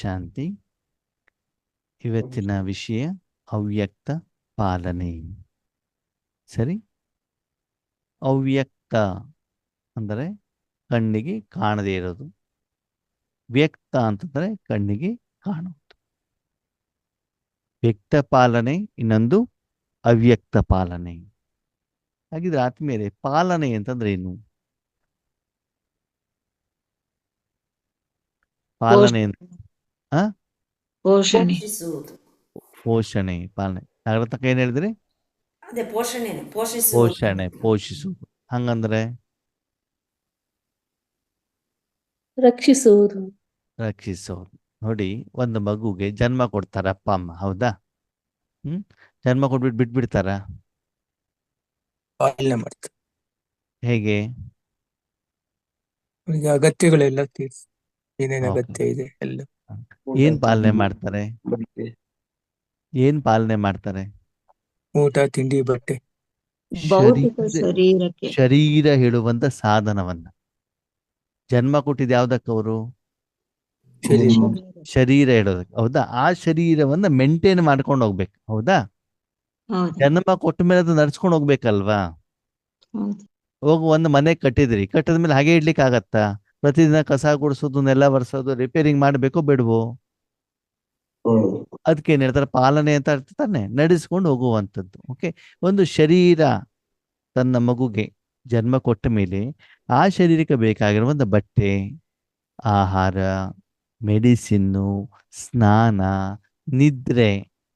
ಶಾಂತಿ ಇವತ್ತಿನ ವಿಷಯ ಅವ್ಯಕ್ತ ಪಾಲನೆ. ಸರಿ? ಅವ್ಯಕ್ತ ಅಂದರೆ ಕಣ್ಣಿಗೆ ಕಾಣದೇ ಇರೋದು. ವ್ಯಕ್ತ ಅಂತಂದ್ರೆ ಕಣ್ಣಿಗೆ ಕಾಣುವುದು. ವ್ಯಕ್ತ ಪಾಲನೆ ಇನ್ನೊಂದು ಅವ್ಯಕ್ತ ಪಾಲನೆ. ಹಾಗಿದ್ರೆ ಆತ್ಮೇಲೆ ಪಾಲನೆ ಅಂತಂದ್ರೆ ಏನು? ಪಾಲನೆ ಪೋಷಣೆ. ಪೋಷಿಸುವುದು. ಪೋಷಣೆ ಪಾಲನೆ. ತನಕ ಏನ್ ಹೇಳಿದ್ರಿ? ಅದೇ ಪೋಷಣೆ ಪೋಷಿಸುವುದು. ಪೋಷಣೆ ಪೋಷಿಸುವುದು. ಹಂಗಂದ್ರೆ? ರಕ್ಷಿಸುವುದು. ರಕ್ಷಿಸೋದು ನೋಡಿ ಒಂದು ಮಗುಗೆ ಜನ್ಮ ಕೊಡ್ತಾರ ಅಪ್ಪ ಅಮ್ಮ ಹೌದಾ? ಹ್ಮ್? ಜನ್ಮ ಕೊಟ್ಬಿಟ್ಟು ಬಿಟ್ಬಿಡ್ತಾರ? ಪಾಲನೆ ಮಾಡ್ತಾರೆ. ಹೇಗೆ? ಅವನಿಗೆ ಅಗತ್ಯಗಳೆಲ್ಲ ತೀರ್ಸಿ. ಏನೇನು ಅಗತ್ಯ ಇದೆ ಎಲ್ಲ. ಏನ್ ಪಾಲನೆ ಮಾಡ್ತಾರೆ? ಏನ್ ಪಾಲನೆ ಮಾಡ್ತಾರೆ? ಊಟ ತಿಂಡಿ ಬಟ್ಟೆ. ಭೌತಿಕ ಶರೀರ- ಹೇಳುವಂತ ಸಾಧನವನ್ನ. ಜನ್ಮ ಕೊಟ್ಟಿದ್ ಯಾವ್ದಕ್ಕವರು ಶರೀರ. ಶರೀರ ಹೇಳೋದಕ್ಕೆ. ಹೌದಾ? ಆ ಶರೀರವನ್ನ ಮೇಂಟೈನ್ ಮಾಡ್ಕೊಂಡು ಹೋಗ್ಬೇಕು. ಹೌದಾ? ಹೌದು. ಜನ್ಮ ಕೊಟ್ಟ ಮೇಲೆ ಅದು ನಡ್ಸ್ಕೊಂಡು ಹೋಗ್ಬೇಕಲ್ವಾ? ಹೋಗ ಒಂದ್ ಒಂದು ಮನೆ ಕಟ್ಟಿದ್ರಿ. ಕಟ್ಟದ ಮೇಲೆ ಹಾಗೆ ಇಡ್ಲಿಕ್ಕೆ ಆಗತ್ತಾ ಪ್ರತಿದಿನ ಕಸ ಗುಡಿಸೋದು ನೆಲ ಬರ್ಸೋದು ರಿಪೇರಿಂಗ್ ಮಾಡಬೇಕು ಬಿಡ್ವು. ಅದಕ್ಕೆ ಏನ್ ಹೇಳ್ತಾರೆ ಪಾಲನೆ ಅಂತ ತಾನೆ? ನಡೆಸ್ಕೊಂಡು ಹೋಗುವಂಥದ್ದು ಓಕೆ ಒಂದು ಶರೀರ ತನ್ನ ಮಗುಗೆ ಜನ್ಮ ಕೊಟ್ಟ ಮೇಲೆ ಆ ಶರೀರಕ್ಕೆ ಬೇಕಾಗಿರುವಂತ ಬಟ್ಟೆ ಆಹಾರ ಮೆಡಿಸಿನ್ನು ಸ್ನಾನ ನಿದ್ರೆ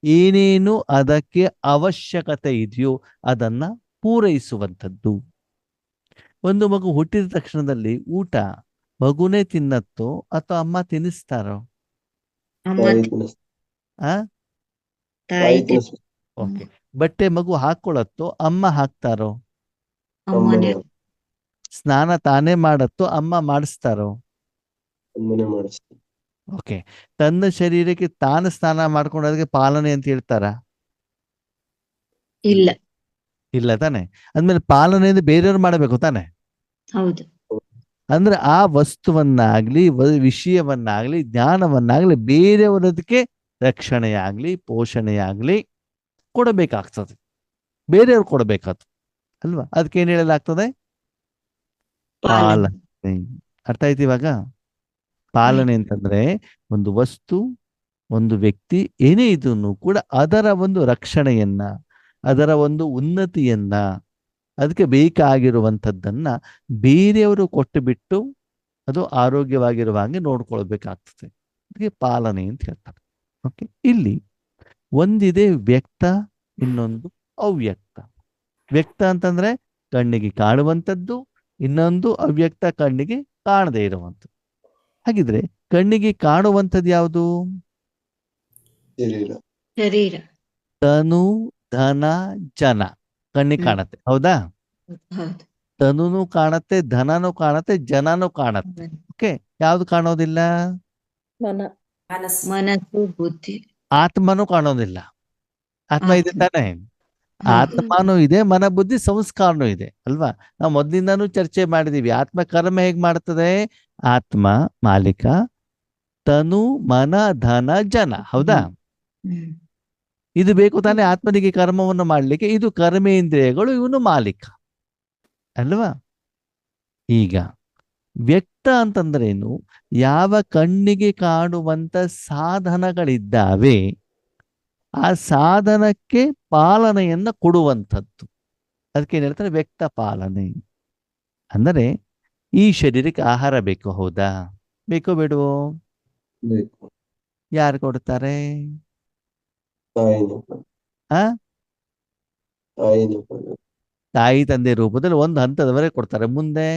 ಏನೇನು ಅದಕ್ಕೆ ಅವಶ್ಯಕತೆ ಇದೆಯೋ ಅದನ್ನ ಪೂರೈಸುವಂಥದ್ದು. ಒಂದು ಮಗು ಹುಟ್ಟಿದ ತಕ್ಷಣದಲ್ಲಿ ಊಟ ಮಗುನೇ ತಿನ್ನತ್ತೋ ಅಥವಾ ಅಮ್ಮ ತಿನ್ನಿಸ್ತಾರೋ? ಅಮ್ಮ ಆ? ತಾಯಿ ಓಕೆ. ಬಟ್ಟೆ ಮಗು ಹಾಕೊಳ್ಳತ್ತೋ ಅಮ್ಮ ಹಾಕ್ತಾರೋ? ಸ್ನಾನ ತಾನೇ ಮಾಡತ್ತೋ ಅಮ್ಮ ಮಾಡಿಸ್ತಾರೋ? ಓಕೆ. ತನ್ನ ಶರೀರಕ್ಕೆ ತಾನು ಸ್ನಾನ ಮಾಡ್ಕೊಂಡೋದಕ್ಕೆ ಪಾಲನೆ ಅಂತ ಹೇಳ್ತಾರ? ಇಲ್ಲ. ಇಲ್ಲ ತಾನೆ. ಅಂದ್ಮೇಲೆ ಪಾಲನೆ ಅಂದ್ರೆ ಬೇರೆಯವ್ರು ಮಾಡಬೇಕು ತಾನೆ. ಹೌದು. ಅಂದ್ರೆ ಆ ವಸ್ತುವನ್ನಾಗ್ಲಿ ವಿಷಯವನ್ನಾಗ್ಲಿ, ಜ್ಞಾನವನ್ನಾಗ್ಲಿ, ಬೇರೆಯವರದಕ್ಕೆ ರಕ್ಷಣೆಯಾಗ್ಲಿ, ಪೋಷಣೆಯಾಗ್ಲಿ ಕೊಡಬೇಕಾಗ್ತದೆ. ಬೇರೆಯವ್ರು ಕೊಡಬೇಕಾಗ್ತದೆ. ಅಲ್ವಾ? ಅದಕ್ಕೆ ಏನ್ ಹೇಳಲಾಗ್ತದೆ? ಪಾಲನೆ. ಅರ್ಥ ಆಯ್ತು ಇವಾಗ? ಪಾಲನೆ ಅಂತಂದ್ರೆ ಒಂದು ವಸ್ತು, ಒಂದು ವ್ಯಕ್ತಿ, ಏನೇ ಇದನ್ನು ಕೂಡ ಅದರ ಒಂದು ರಕ್ಷಣೆಯನ್ನ, ಅದರ ಒಂದು ಉನ್ನತಿಯನ್ನ ಅದಕ್ಕೆ ಬೇಕಾಗಿರುವಂಥದ್ದನ್ನ ಬೇರೆಯವರು ಕೊಟ್ಟು ಬಿಟ್ಟು ಅದು ಆರೋಗ್ಯವಾಗಿರುವ ಹಾಗೆ ನೋಡ್ಕೊಳ್ಬೇಕಾಗ್ತದೆ. ಅದಕ್ಕೆ ಪಾಲನೆ ಅಂತ ಹೇಳ್ತಾರೆ. ಓಕೆ ಇಲ್ಲಿ ಒಂದಿದೆ ವ್ಯಕ್ತ ಇನ್ನೊಂದು ಅವ್ಯಕ್ತ. ವ್ಯಕ್ತ ಅಂತಂದ್ರೆ ಕಣ್ಣಿಗೆ ಕಾಣುವಂಥದ್ದು ಇನ್ನೊಂದು ಅವ್ಯಕ್ತ ಕಣ್ಣಿಗೆ ಕಾಣದೇ ಇರುವಂಥದ್ದು. ಹಾಗಿದ್ರೆ ಕಣ್ಣಿಗೆ ಕಾಣುವಂಥದ್ದು ಯಾವುದು? ತನು ಧನ ಜನ. ಕಣ್ಣಿಗೆ. ಕಾಣತ್ತೆ. ಹೌದಾ? ತನುನು ಕಾಣತ್ತೆ ಧನನು ಕಾಣತ್ತೆ ಜನನು ಕಾಣತ್ತೆ. ಓಕೆ ಯಾವ್ದು ಕಾಣೋದಿಲ್ಲ? ಮನ. ಮನಸ್ಸು. ಬುದ್ಧಿ. ಆತ್ಮನು ಕಾಣೋದಿಲ್ಲ. ಆತ್ಮ ಇದೆ ತಾನೇ? ಆತ್ಮನೂ ಇದೆ ಮನ ಬುದ್ಧಿ ಸಂಸ್ಕಾರನೂ ಇದೆ ಅಲ್ವಾ? ನಾವು ಮೊದ್ಲಿಂದಾನು ಚರ್ಚೆ ಮಾಡಿದೀವಿ ಆತ್ಮ ಕರ್ಮ ಹೇಗ್ ಮಾಡ್ತದೆ? ಆತ್ಮ ಮಾಲೀಕ ತನು ಮನ ಧನ ಜನ ಹೌದಾ. ಇದು ಬೇಕು ತಾನೇ ಆತ್ಮನಿಗೆ ಕರ್ಮವನ್ನು ಮಾಡಲಿಕ್ಕೆ ಇದು ಕರ್ಮೇಂದ್ರಿಯಗಳು ಇವನು ಮಾಲೀಕ. ಅಲ್ವಾ? ಈಗ ವ್ಯಕ್ತ ಅಂತಂದ್ರೇನು ಯಾವ ಕಣ್ಣಿಗೆ ಕಾಣುವಂತ ಸಾಧನಗಳಿದ್ದಾವೆ ಆ ಸಾಧನಕ್ಕೆ ಪಾಲನೆಯನ್ನ ಕೊಡುವಂಥದ್ದು. ಅದಕ್ಕೆ ಏನ್ ಹೇಳ್ತಾರೆ? ವ್ಯಕ್ತ ಪಾಲನೆ. ಅಂದರೆ ಈ ಶರೀರಕ್ಕೆ ಆಹಾರ ಬೇಕು ಹೌದಾ? ಬೇಕೋ ಬೇಡವೋ? ಯಾರು ಕೊಡ್ತಾರೆ? ತಾಯಿ ತಂದೆ ರೂಪದಲ್ಲಿ ಒಂದು ಹಂತದವರೆಗೆ ಕೊಡ್ತಾರೆ. ಮುಂದೆ?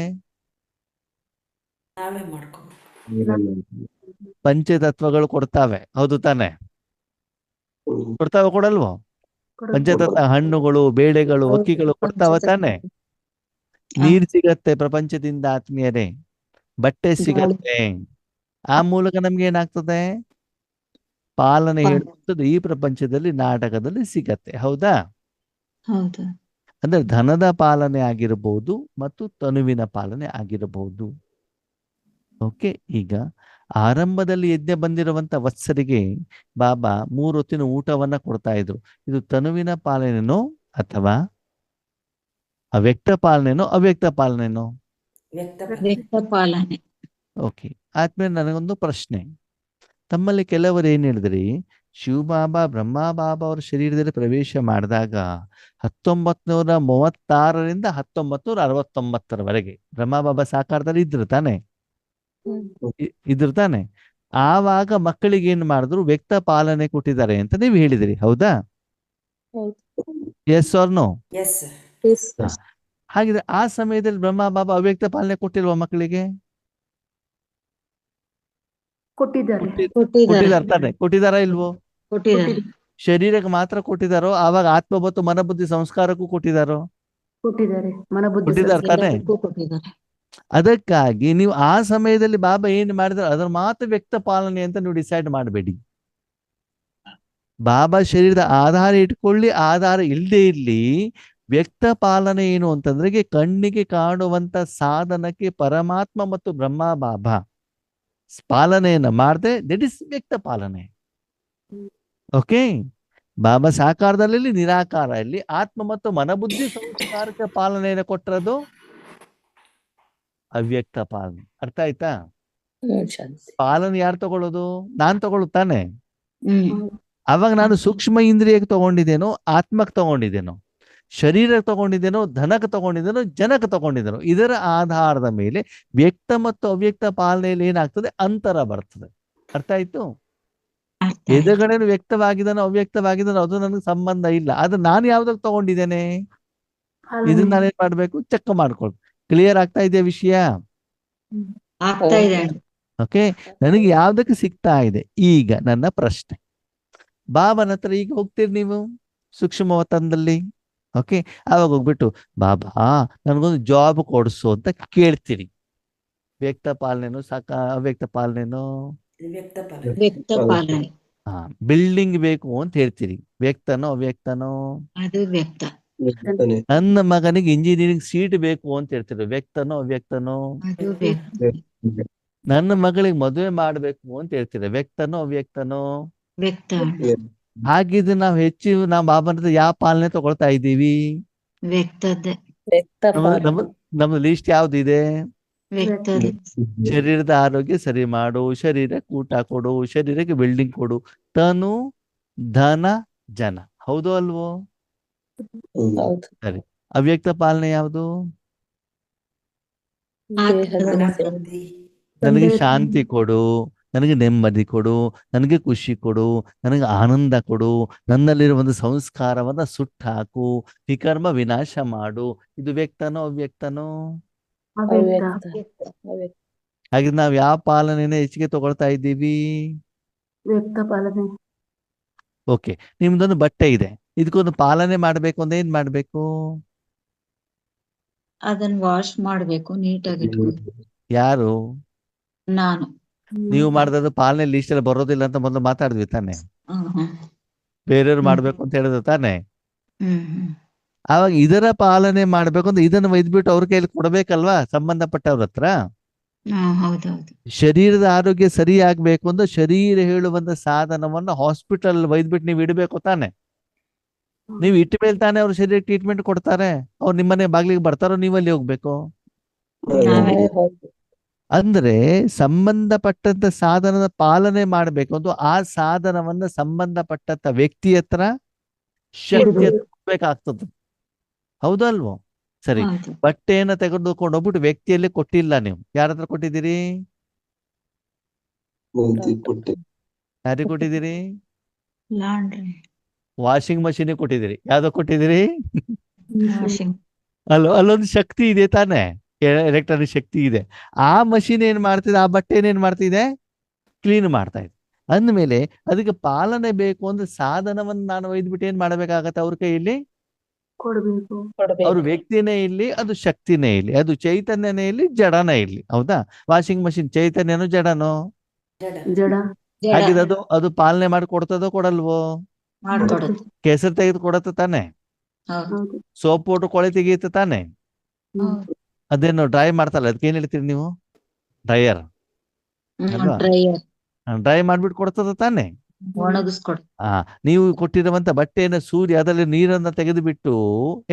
ನಾವೇ ಮಾಡ್ಕೊ ಪಂಚತತ್ವಗಳು ಕೊಡ್ತಾವೆ. ಹೌದು ತಾನೆ? ಕೊಡ್ತಾವೆ ಕೊಡಲ್ವೋ? ಪಂಚತತ್ವ ಹಣ್ಣುಗಳು ಬೇಳೆಗಳು ಅಕ್ಕಿಗಳು ಕೊಡ್ತಾವ ತಾನೆ? ನೀರ್ ಸಿಗತ್ತೆ ಪ್ರಪಂಚದಿಂದ ಆತ್ಮೀಯರೇ. ಬಟ್ಟೆ ಸಿಗತ್ತೆ. ಆ ಮೂಲಕ ನಮ್ಗೆ ಏನಾಗ್ತದೆ? ಪಾಲನೆ. ಹೇಳುವಂಥದ್ದು ಈ ಪ್ರಪಂಚದಲ್ಲಿ ನಾಟಕದಲ್ಲಿ ಸಿಗತ್ತೆ ಹೌದಾ? ಹೌದು. ಅಂದ್ರೆ ಧನದ ಪಾಲನೆ ಆಗಿರಬಹುದು ಮತ್ತು ತನುವಿನ ಪಾಲನೆ ಆಗಿರಬಹುದು. ಓಕೆ ಈಗ ಆರಂಭದಲ್ಲಿ ಯಜ್ಞ ಬಂದಿರುವಂತ ವತ್ಸರಿಗೆ ಬಾಬಾ ಮೂರು ಹೊತ್ತಿನ ಊಟವನ್ನ ಕೊಡ್ತಾ ಇದ್ರು. ಇದು ತನುವಿನ ಪಾಲನೆನೋ ಅಥವಾ ಅವ್ಯಕ್ತ ಪಾಲನೆನೋ ಅವ್ಯಕ್ತ ಪಾಲನೆನೋ? ವ್ಯಕ್ತ ವ್ಯಕ್ತ ಪಾಲನೆ. ಓಕೆ ಆದ್ಮೇಲೆ ನನಗೊಂದು ಪ್ರಶ್ನೆ. ತಮ್ಮಲ್ಲಿ ಕೆಲವರು ಏನ್ ಹೇಳಿದ್ರಿ? ಶಿವಬಾಬಾ ಬ್ರಹ್ಮಬಾಬಾ ಅವರ ಶರೀರದಲ್ಲಿ ಪ್ರವೇಶ ಮಾಡಿದಾಗ ಹತ್ತೊಂಬತ್ ನೂರ ಮೂವತ್ತಾರರಿಂದ ಹತ್ತೊಂಬತ್ ನೂರ ಅರವತ್ತೊಂಬತ್ತರವರೆಗೆ ಬ್ರಹ್ಮಬಾಬಾ ಸಾಕಾರದಲ್ಲಿ ಇದ್ರು ತಾನೆ? ಇದ್ರು ತಾನೆ? ಆವಾಗ ಮಕ್ಕಳಿಗೆ ಏನ್ ಮಾಡಿದ್ರು? ವ್ಯಕ್ತ ಪಾಲನೆ ಕೊಟ್ಟಿದ್ದಾರೆ ಅಂತ ನೀವು ಹೇಳಿದಿರಿ ಹೌದಾ? Yes or no yes sir ಹಾಗಿದ್ರೆ ಆ ಸಮಯದಲ್ಲಿ ಬ್ರಹ್ಮಬಾಬಾ ಅವ್ಯಕ್ತ ಪಾಲನೆ ಕೊಟ್ಟಿಲ್ವಾ ಮಕ್ಕಳಿಗೆ? ಕೊಟ್ಟಿದ್ದಾರೆ. ಕೊಟ್ಟಿದ್ದಾರೆ. ಕೊಟ್ಟಿದಾರಾ ಇಲ್ವೋ? ಕೊಟ್ಟಿದ್ದಾರೆ. ಶರೀರಕ್ಕೆ ಮಾತ್ರ ಕೊಟ್ಟಿದಾರೋ ಆವಾಗ ಆತ್ಮ ಮತ್ತು ಮನಬುದ್ಧಿ ಸಂಸ್ಕಾರಕ್ಕೂ ಕೊಟ್ಟಿದಾರೋ ಕೊಟ್ಟಿದ್ದಾರೆ. ಅದಕ್ಕಾಗಿ ನೀವು ಆ ಸಮಯದಲ್ಲಿ ಬಾಬಾ ಏನ್ ಮಾಡಿದ್ರೆ? ಅದರ ಮಾತ್ರ ವ್ಯಕ್ತ ಪಾಲನೆ ಅಂತ ನೀವು ಡಿಸೈಡ್ ಮಾಡಬೇಡಿ. ಬಾಬಾ ಶರೀರದ ಆಧಾರ ಇಟ್ಕೊಳ್ಳಿ. ಆಧಾರ ಇಲ್ಲದೆ ಇರ್ಲಿ. ವ್ಯಕ್ತ ಪಾಲನೆ ಏನು ಅಂತಂದ್ರೆ ಕಣ್ಣಿಗೆ ಕಾಣುವಂತ ಸಾಧನಕ್ಕೆ ಪರಮಾತ್ಮ ಮತ್ತು ಬ್ರಹ್ಮ ಬಾಬಾ. ಪಾಲನೆಯನ್ನ ಮಾಡದೆ ದಟ್ ಇಸ್ ವ್ಯಕ್ತ ಪಾಲನೆ. ಓಕೆ ಬಾಬಾ ಸಾಕಾರದಲ್ಲಿ ನಿರಾಕಾರ ಇಲ್ಲಿ ಆತ್ಮ ಮತ್ತು ಮನಬುದ್ಧಿ ಸಂಸ್ಕಾರಕ್ಕೆ ಪಾಲನೆಯನ್ನು ಕೊಟ್ಟರದು ಅವ್ಯಕ್ತ ಪಾಲನೆ. ಅರ್ಥ ಆಯ್ತಾ? ಪಾಲನೆ ಯಾರು ತಗೊಳ್ಳೋದು? ನಾನ್ ತಗೊಳ್ತಾನೆ ಹ್ಮ್. ಅವಾಗ ನಾನು ಸೂಕ್ಷ್ಮ ಇಂದ್ರಿಯಕ್ಕೆ ತಗೊಂಡಿದ್ದೇನೋ ಆತ್ಮಕ್ ತಗೊಂಡಿದ್ದೇನೋ. ಶರೀರಕ್ಕೆ ತಗೊಂಡಿದ್ದೇನೋ ಧನಕ್ಕೆ ತಗೊಂಡಿದ್ದೇನೋ ಜನಕ್ಕೆ ತಗೊಂಡಿದ್ದೇನೋ ಇದರ ಆಧಾರದ ಮೇಲೆ ವ್ಯಕ್ತ ಮತ್ತು ಅವ್ಯಕ್ತ ಪಾಲನೆಯಲ್ಲಿ ಏನಾಗ್ತದೆ? ಅಂತರ ಬರ್ತದೆ. ಅರ್ಥ ಆಯ್ತು. ಎದುರುಗಡೆ ವ್ಯಕ್ತವಾಗಿದ್ದಾನೋ ಅವ್ಯಕ್ತವಾಗಿದ್ದಾನೋ ಅದು ನನಗೆ ಸಂಬಂಧ ಇಲ್ಲ. ಆದ್ರೆ ನಾನು ಯಾವ್ದಕ್ಕೆ ತಗೊಂಡಿದ್ದೇನೆ? ಇದನ್ನ ಏನ್ ಮಾಡ್ಬೇಕು? ಚೆಕ್ ಮಾಡ್ಕೊಳ್ಬೇಕು. ಕ್ಲಿಯರ್ ಆಗ್ತಾ ಇದೆಯಾ ವಿಷಯ? ಓಕೆ? ನನಗೆ ಯಾವ್ದಕ್ಕೆ ಸಿಗ್ತಾ ಇದೆ? ಈಗ ನನ್ನ ಪ್ರಶ್ನೆ. ಬಾಬನ ಹತ್ರ ಈಗ ಹೋಗ್ತೀರಿ ನೀವು? ಸೂಕ್ಷ್ಮ ವತನದಲ್ಲಿ? ಓಕೆ ಆವಾಗ ಹೋಗ್ಬಿಟ್ಟು ಬಾಬಾ ನನಗೊಂದು ಜಾಬ್ ಕೊಡಿಸು ಅಂತ ಕೇಳ್ತೀರಿ ವ್ಯಕ್ತ ಪಾಲನೆನು ಸಾಕ ಅವ್ಯಕ್ತ ಪಾಲನೆನು? ಹಾ ಬಿಲ್ಡಿಂಗ್ ಬೇಕು ಅಂತ ಹೇಳ್ತೀರಿ ವ್ಯಕ್ತನೋ ಅವ್ಯಕ್ತನೋ? ಅದು ವ್ಯಕ್ತ. ನನ್ನ ಮಗನಿಗೆ ಇಂಜಿನಿಯರಿಂಗ್ ಸೀಟ್ ಬೇಕು ಅಂತ ಹೇಳ್ತೀರಿ ವ್ಯಕ್ತನೋ ಅವ್ಯಕ್ತನೋ? ಅದು ವ್ಯಕ್ತ. ನನ್ನ ಮಗಳಿಗೆ ಮದುವೆ ಮಾಡ್ಬೇಕು ಅಂತ ಹೇಳ್ತೀರಿ ವ್ಯಕ್ತನೋ ಅವ್ಯಕ್ತನೋ? ಹಾಗಿದ್ರೆ ನಾವು ಹೆಚ್ಚು ನಾವು ಬಾಬನ ಹತ್ರ ಯಾವ ಪಾಲನೆ ತಗೊಳ್ತಾ ಇದ್ದೀವಿ? ನಮ್ದು ನಮ್ಮ- ನಮ್ಮ ನಮ್ಮ ಲಿಸ್ಟ್ ಯಾವ್ದಿದೆ ಶರೀರದ ಆರೋಗ್ಯ ಸರಿ ಮಾಡು ಶರೀರಕ್ಕೆ ಊಟ ಕೊಡು ಶರೀರಕ್ಕೆ ಬಿಲ್ಡಿಂಗ್ ಕೊಡು. ತನು ಧನ ಜನ. ಹೌದು ಅಲ್ವೋ? ಸರಿ. ಅವ್ಯಕ್ತ ಪಾಲನೆ ಯಾವುದು? ನನಗೆ ಶಾಂತಿ ಕೊಡು. ನನಗೆ ನೆಮ್ಮದಿ ಕೊಡು ನನಗೆ ಖುಷಿ ಕೊಡು ನನಗೆ ಆನಂದ ಕೊಡು ನನ್ನಲ್ಲಿರುವ ಒಂದು ಸಂಸ್ಕಾರವನ್ನ ಸುಟ್ಟಾಕು ವಿಕರ್ಮ ವಿನಾಶ ಮಾಡು. ಇದು ವ್ಯಕ್ತನೋ ಅವ್ಯಕ್ತನೋ? ಅವ್ಯಕ್ತ. ಹಾಗಿದ್ರೆ ನಾವು ಯಾವ ಪಾಲನೆನ ಹೆಚ್ಚಿಗೆ ತಗೊಳ್ತಾ ಇದ್ದೀವಿ? ವ್ಯಕ್ತ ಪಾಲನೆ. ಓಕೆ ನಿಮ್ದೊಂದು ಬಟ್ಟೆ ಇದೆ. ಇದಕ್ಕೊಂದು ಪಾಲನೆ ಮಾಡ್ಬೇಕು ಅಂದ್ರೆ ಏನ್ ಮಾಡ್ಬೇಕು? ಅದನ್ನ ವಾಶ್ ಮಾಡ್ಬೇಕು ನೀಟಾಗಿ ಯಾರು? ನಾನು. ನೀವು ಮಾಡಿದ್ರೆ ಪಾಲನೆ ಲಿಸ್ಟ್ ಅಲ್ಲಿ ಬರೋದಿಲ್ಲ ಅಂತ ಮೊದಲು ಮಾತಾಡಿದ್ವಿ ತಾನೆ. ಬೇರೆಯವ್ರು ಮಾಡ್ಬೇಕು ಅಂತ ಹೇಳಿದ್ರು ತಾನೆ. ಆವಾಗ ಇದರ ಪಾಲನೆ ಮಾಡ್ಬೇಕು ಅಂದ್ರೆ ಇದನ್ನ ಒಯ್ದ್ಬಿಟ್ಟು ಅವ್ರ ಕೈಲಿ ಕೊಡ್ಬೇಕಲ್ವಾ ಸಂಬಂಧಪಟ್ಟವ್ರ ಹತ್ರ? ಶರೀರದ ಆರೋಗ್ಯ ಸರಿ ಆಗ್ಬೇಕು ಅಂದ್ರೆ ಶರೀರ ಹೇಳುವಂತ ಸಾಧನವನ್ನ ಹಾಸ್ಪಿಟಲ್ ಒಯ್ದ್ಬಿಟ್ಟು ನೀವು ಇಡಬೇಕು ತಾನೆ. ನೀವು ಇಟ್ಟ ಮೇಲೆ ತಾನೆ ಅವ್ರ ಶರೀರ ಟ್ರೀಟ್ಮೆಂಟ್ ಕೊಡ್ತಾರೆ. ಅವ್ರು ನಿಮ್ಮನೆ ಬಾಗ್ಲಿಗೆ ಬರ್ತಾರೋ ನೀವಲ್ಲಿ ಹೋಗ್ಬೇಕು. ಅಂದ್ರೆ ಸಂಬಂಧಪಟ್ಟಂತ ಸಾಧನದ ಪಾಲನೆ ಮಾಡಬೇಕು. ಅಂತ ಆ ಸಾಧನವನ್ನ ಸಂಬಂಧಪಟ್ಟಂತ ವ್ಯಕ್ತಿ ಹತ್ರ ಶಕ್ತಿ ಇರ್ಬೇಕು. ಹೌದಲ್ವೋ? ಸರಿ. ಬಟ್ಟೆಯನ್ನ ತೆಗೆದುಕೊಂಡು ಹೋಗ್ಬಿಟ್ಟು ವ್ಯಕ್ತಿಯಲ್ಲಿ ಕೊಟ್ಟಿಲ್ಲ ನೀವು. ಯಾರ ಹತ್ರ ಕೊಟ್ಟಿದ್ದೀರಿ? ಯಾರಿಗೆ ಕೊಟ್ಟಿದ್ದೀರಿ? ವಾಷಿಂಗ್ ಮಷೀನ್ ಕೊಟ್ಟಿದ್ದೀರಿ. ಯಾವ್ದೋ ಕೊಟ್ಟಿದ್ದೀರಿ? ಅಲ್ಲೋ ಅಲ್ಲೊಂದು ಶಕ್ತಿ ಇದೆ ತಾನೆ? ಎಲೆಕ್ಟ್ರಾನಿಕ್ ಶಕ್ತಿ ಇದೆ. ಆ ಮಷಿನ್ ಏನ್ ಮಾಡ್ತಿದೆ? ಆ ಬಟ್ಟೆ ಏನ್ ಮಾಡ್ತಿದೆ? ಕ್ಲೀನ್ ಮಾಡ್ತಾ ಇದೆ. ಅಂದಮೇಲೆ ಅದಕ್ಕೆ ಪಾಲನೆ ಬೇಕು ಅಂದ್ರೆ ಸಾಧನವನ್ನ ನಾನು ಒಯ್ದ್ಬಿಟ್ಟು ಏನ್ ಮಾಡಬೇಕಾಗತ್ತೆ ಅವ್ರ ಕೈಯಲ್ಲಿ? ಅವ್ರ ವ್ಯಕ್ತಿನೇ ಇಲ್ಲಿ ಅದು ಶಕ್ತಿನೇ ಇಲ್ಲಿ ಅದು ಚೈತನ್ಯನೇ ಇಲ್ಲಿ ಜಡನ ಇಲ್ಲಿ ಹೌದಾ? ವಾಷಿಂಗ್ ಮಷಿನ್ ಚೈತನ್ಯನು ಜಡನು? ಹಾಗಿದ ಅದು ಅದು ಪಾಲನೆ ಮಾಡಿ ಕೊಡ್ತದೋ ಕೊಡಲ್ವೋ? ಕೆಸರು ತೆಗೆದು ಕೊಡತ್ತ ತಾನೆ? ಸೋಪ್ ಕೊಳೆ ತೆಗೆಯುತ್ತ ತಾನೆ? ಅದೇನು ಡ್ರೈ ಮಾಡ್ತಲ್ಲ ಅದಕ್ಕೆ ಏನ್ ಹೇಳ್ತೀರಿ ನೀವು? ಡ್ರೈಯರ್? ಡ್ರೈ ಮಾಡ್ಬಿಟ್ಟು ಕೊಡ್ತದ ತಾನೆ? ಹಾ ನೀವು ಕೊಟ್ಟಿರುವಂತ ಬಟ್ಟೆಯನ್ನು ಸೂರ್ಯ ಅದರಲ್ಲಿ ನೀರನ್ನ ತೆಗೆದು ಬಿಟ್ಟು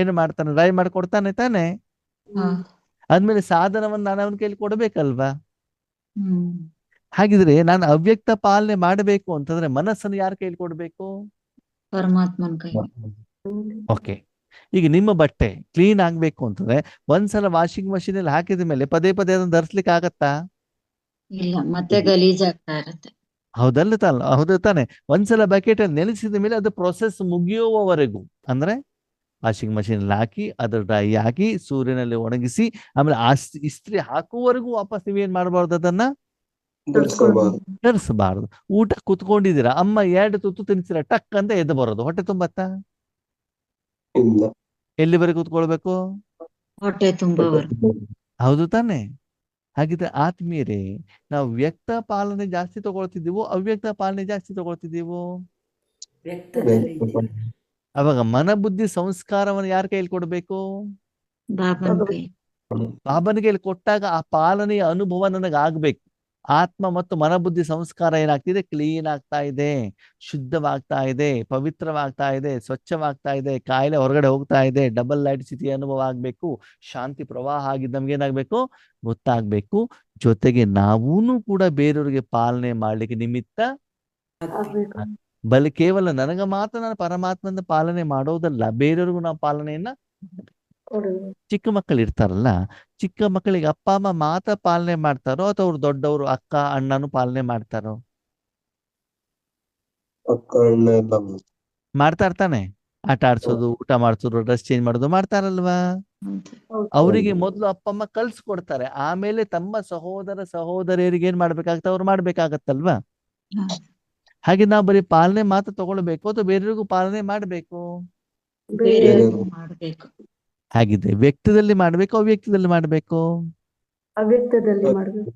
ಏನು ಮಾಡ್ತಾನೆ? ಡ್ರೈ ಮಾಡಿ ಕೊಡ್ತಾನೆ ತಾನೆ ಅದ್ಮೇಲೆ ಸಾಧನವನ್ನು ನಾನು ಅವನ ಕೈಲಿ ಕೊಡ್ಬೇಕಲ್ವಾ? ಹಾಗಿದ್ರೆ ನಾನು ಅವ್ಯಕ್ತ ಪಾಲನೆ ಮಾಡಬೇಕು ಅಂತಂದ್ರೆ ಮನಸ್ಸನ್ನು ಯಾರ ಕೈಲಿ ಕೊಡ್ಬೇಕು? ಪರಮಾತ್ಮನ ಕೈ ಓಕೆ. ಈಗ ನಿಮ್ಮ ಬಟ್ಟೆ ಕ್ಲೀನ್ ಆಗ್ಬೇಕು ಅಂತಂದ್ರೆ ಒಂದ್ಸಲ ವಾಷಿಂಗ್ ಮಷೀನ್ ಅಲ್ಲಿ ಹಾಕಿದ ಮೇಲೆ ಪದೇ ಪದೇ ಅದನ್ನ ಧರಿಸ್ಲಿಕ್ಕೆ ಆಗತ್ತಾ? ಇಲ್ಲ ಮತ್ತೆ ಗಲೀಜಾಗ್ತಾ ಇರುತ್ತೆ. ಹೌದಲ್ಲ ತಾನ ಹೌದು ತಾನೆ. ಒಂದ್ಸಲ ಬಕೆಟ್ ಅಲ್ಲಿ ನೆನೆಸಿದ ಮೇಲೆ ಅದು ಪ್ರೊಸೆಸ್ ಮುಗಿಯುವವರೆಗೂ ಅಂದ್ರೆ ವಾಷಿಂಗ್ ಮಷೀನ್ ಅಲ್ಲಿ ಹಾಕಿ ಅದ್ರ ಡ್ರೈ ಹಾಕಿ ಸೂರ್ಯನಲ್ಲಿ ಒಣಗಿಸಿ ಆಮೇಲೆ ಆ ಇಸ್ತ್ರಿ ಹಾಕುವವರೆಗೂ ವಾಪಸ್ ನೀವೇನ್ ಮಾಡಬಾರ್ದು ಅದನ್ನ? ತರಿಸಬಾರ್ದು ಊಟ ಕುತ್ಕೊಂಡಿದ್ದೀರಾ ಅಮ್ಮ ಎರಡು ತುತ್ತು ತಿನ್ಸಿರ ಟಕ್ ಅಂತ ಎದ್ದು ಬರೋದು. ಹೊಟ್ಟೆ ತುಂಬತ್ತಾ? ಇಲ್ಲ. ಎಲ್ಲಿವರೆಗೆ ಕೂತ್ಕೊಳ್ಬೇಕು? ಹೊಟ್ಟೆ ತುಂಬವರೆಗೂ ಹೌದು ತಾನೆ. ಹಾಗಿದ್ರೆ ಆತ್ಮೀಯರೇ ನಾವು ವ್ಯಕ್ತ ಪಾಲನೆ ಜಾಸ್ತಿ ತಗೊಳ್ತಿದ್ದೀವೋ ಅವ್ಯಕ್ತ ಪಾಲನೆ ಜಾಸ್ತಿ ತಗೊಳ್ತಿದ್ದೀವೋ? ವ್ಯಕ್ತದಲ್ಲಿ ಅವಾಗ ಮನ ಬುದ್ಧಿ ಸಂಸ್ಕಾರವನ್ನು ಯಾರ ಕೈಲಿ ಕೊಡ್ಬೇಕು? ಬಾಬನ್ ಕೈ ಬಾಬನ ಕೈಲಿ ಕೊಟ್ಟಾಗ ಆ ಪಾಲನೆಯ ಅನುಭವ ನನಗೆ ಆಗ್ಬೇಕು ಆತ್ಮ ಮತ್ತು ಮನಬುದ್ಧಿ ಸಂಸ್ಕಾರ ಏನಾಗ್ತಿದೆ? ಕ್ಲೀನ್ ಆಗ್ತಾ ಇದೆ ಶುದ್ಧವಾಗ್ತಾ ಇದೆ ಪವಿತ್ರವಾಗ್ತಾ ಇದೆ ಸ್ವಚ್ಛವಾಗ್ತಾ ಇದೆ ಕಾಯಿಲೆ ಹೊರಗಡೆ ಹೋಗ್ತಾ ಇದೆ ಡಬಲ್ ಲೈಟ್ ಸ್ಥಿತಿ ಅನುಭವ ಆಗ್ಬೇಕು ಶಾಂತಿ ಪ್ರವಾಹ ಆಗಿದ್ದು ನಮ್ಗೆ ಏನಾಗ್ಬೇಕು? ಗೊತ್ತಾಗ್ಬೇಕು. ಜೊತೆಗೆ ನಾವೂನು ಕೂಡ ಬೇರೆಯವ್ರಿಗೆ ಪಾಲನೆ ಮಾಡ್ಲಿಕ್ಕೆ ನಿಮಿತ್ತ ಬಲಿ ಕೇವಲ ನನಗ ಮಾತ್ರ ನಾನು ಪರಮಾತ್ಮನ ಪಾಲನೆ ಮಾಡೋದಲ್ಲ ಬೇರೆಯವ್ರಿಗೂ ನಾವು ಪಾಲನೆಯನ್ನ ಚಿಕ್ಕ ಮಕ್ಕಳು ಇರ್ತಾರಲ್ಲ ಚಿಕ್ಕ ಮಕ್ಕಳಿಗೆ ಅಪ್ಪ ಅಮ್ಮ ಮಾತ್ರ ಪಾಲನೆ ಮಾಡ್ತಾರೋ ಅಥವಾ ಅವ್ರು ದೊಡ್ಡವರು ಅಕ್ಕ ಅಣ್ಣನು ಪಾಲನೆ ಮಾಡ್ತಾರೋ? ಮಾಡ್ತಾರ ತಾನೆ ಎಲ್ಲ ಮಾಡ್ತಾ ಇರ್ತಾನೆ ಆಟ ಆಡ್ಸೋದು ಊಟ ಮಾಡ್ಸೋದು ಡ್ರೆಸ್ ಚೇಂಜ್ ಮಾಡೋದು ಮಾಡ್ತಾರಲ್ವಾ. ಅವರಿಗೆ ಮೊದಲು ಅಪ್ಪ ಅಮ್ಮ ಕಲ್ಸ್ಕೊಡ್ತಾರೆ. ಆಮೇಲೆ ತಮ್ಮ ಸಹೋದರ ಸಹೋದರಿಯರಿಗೆ ಏನ್ ಮಾಡ್ಬೇಕಾಗತ್ತೆ? ಅವ್ರು ಮಾಡ್ಬೇಕಾಗತ್ತಲ್ವಾ. ಹಾಗೆ ನಾವು ಬರೀ ಪಾಲನೆ ಮಾತ್ರ ತಗೊಳ್ಬೇಕು ಅಥವಾ ಬೇರೆಯವ್ರಿಗೂ ಪಾಲನೆ ಮಾಡ್ಬೇಕು. ಬೇರೆಯವ್ರಿಗೂ ಮಾಡ್ಬೇಕು ಹಾಗಿದೆ ವ್ಯಕ್ತದಲ್ಲಿ ಮಾಡ್ಬೇಕು ಅವ್ಯಕ್ತದಲ್ಲಿ ಮಾಡ್ಬೇಕು? ಅವ್ಯಕ್ತದಲ್ಲಿ ಮಾಡ್ಬೇಕು.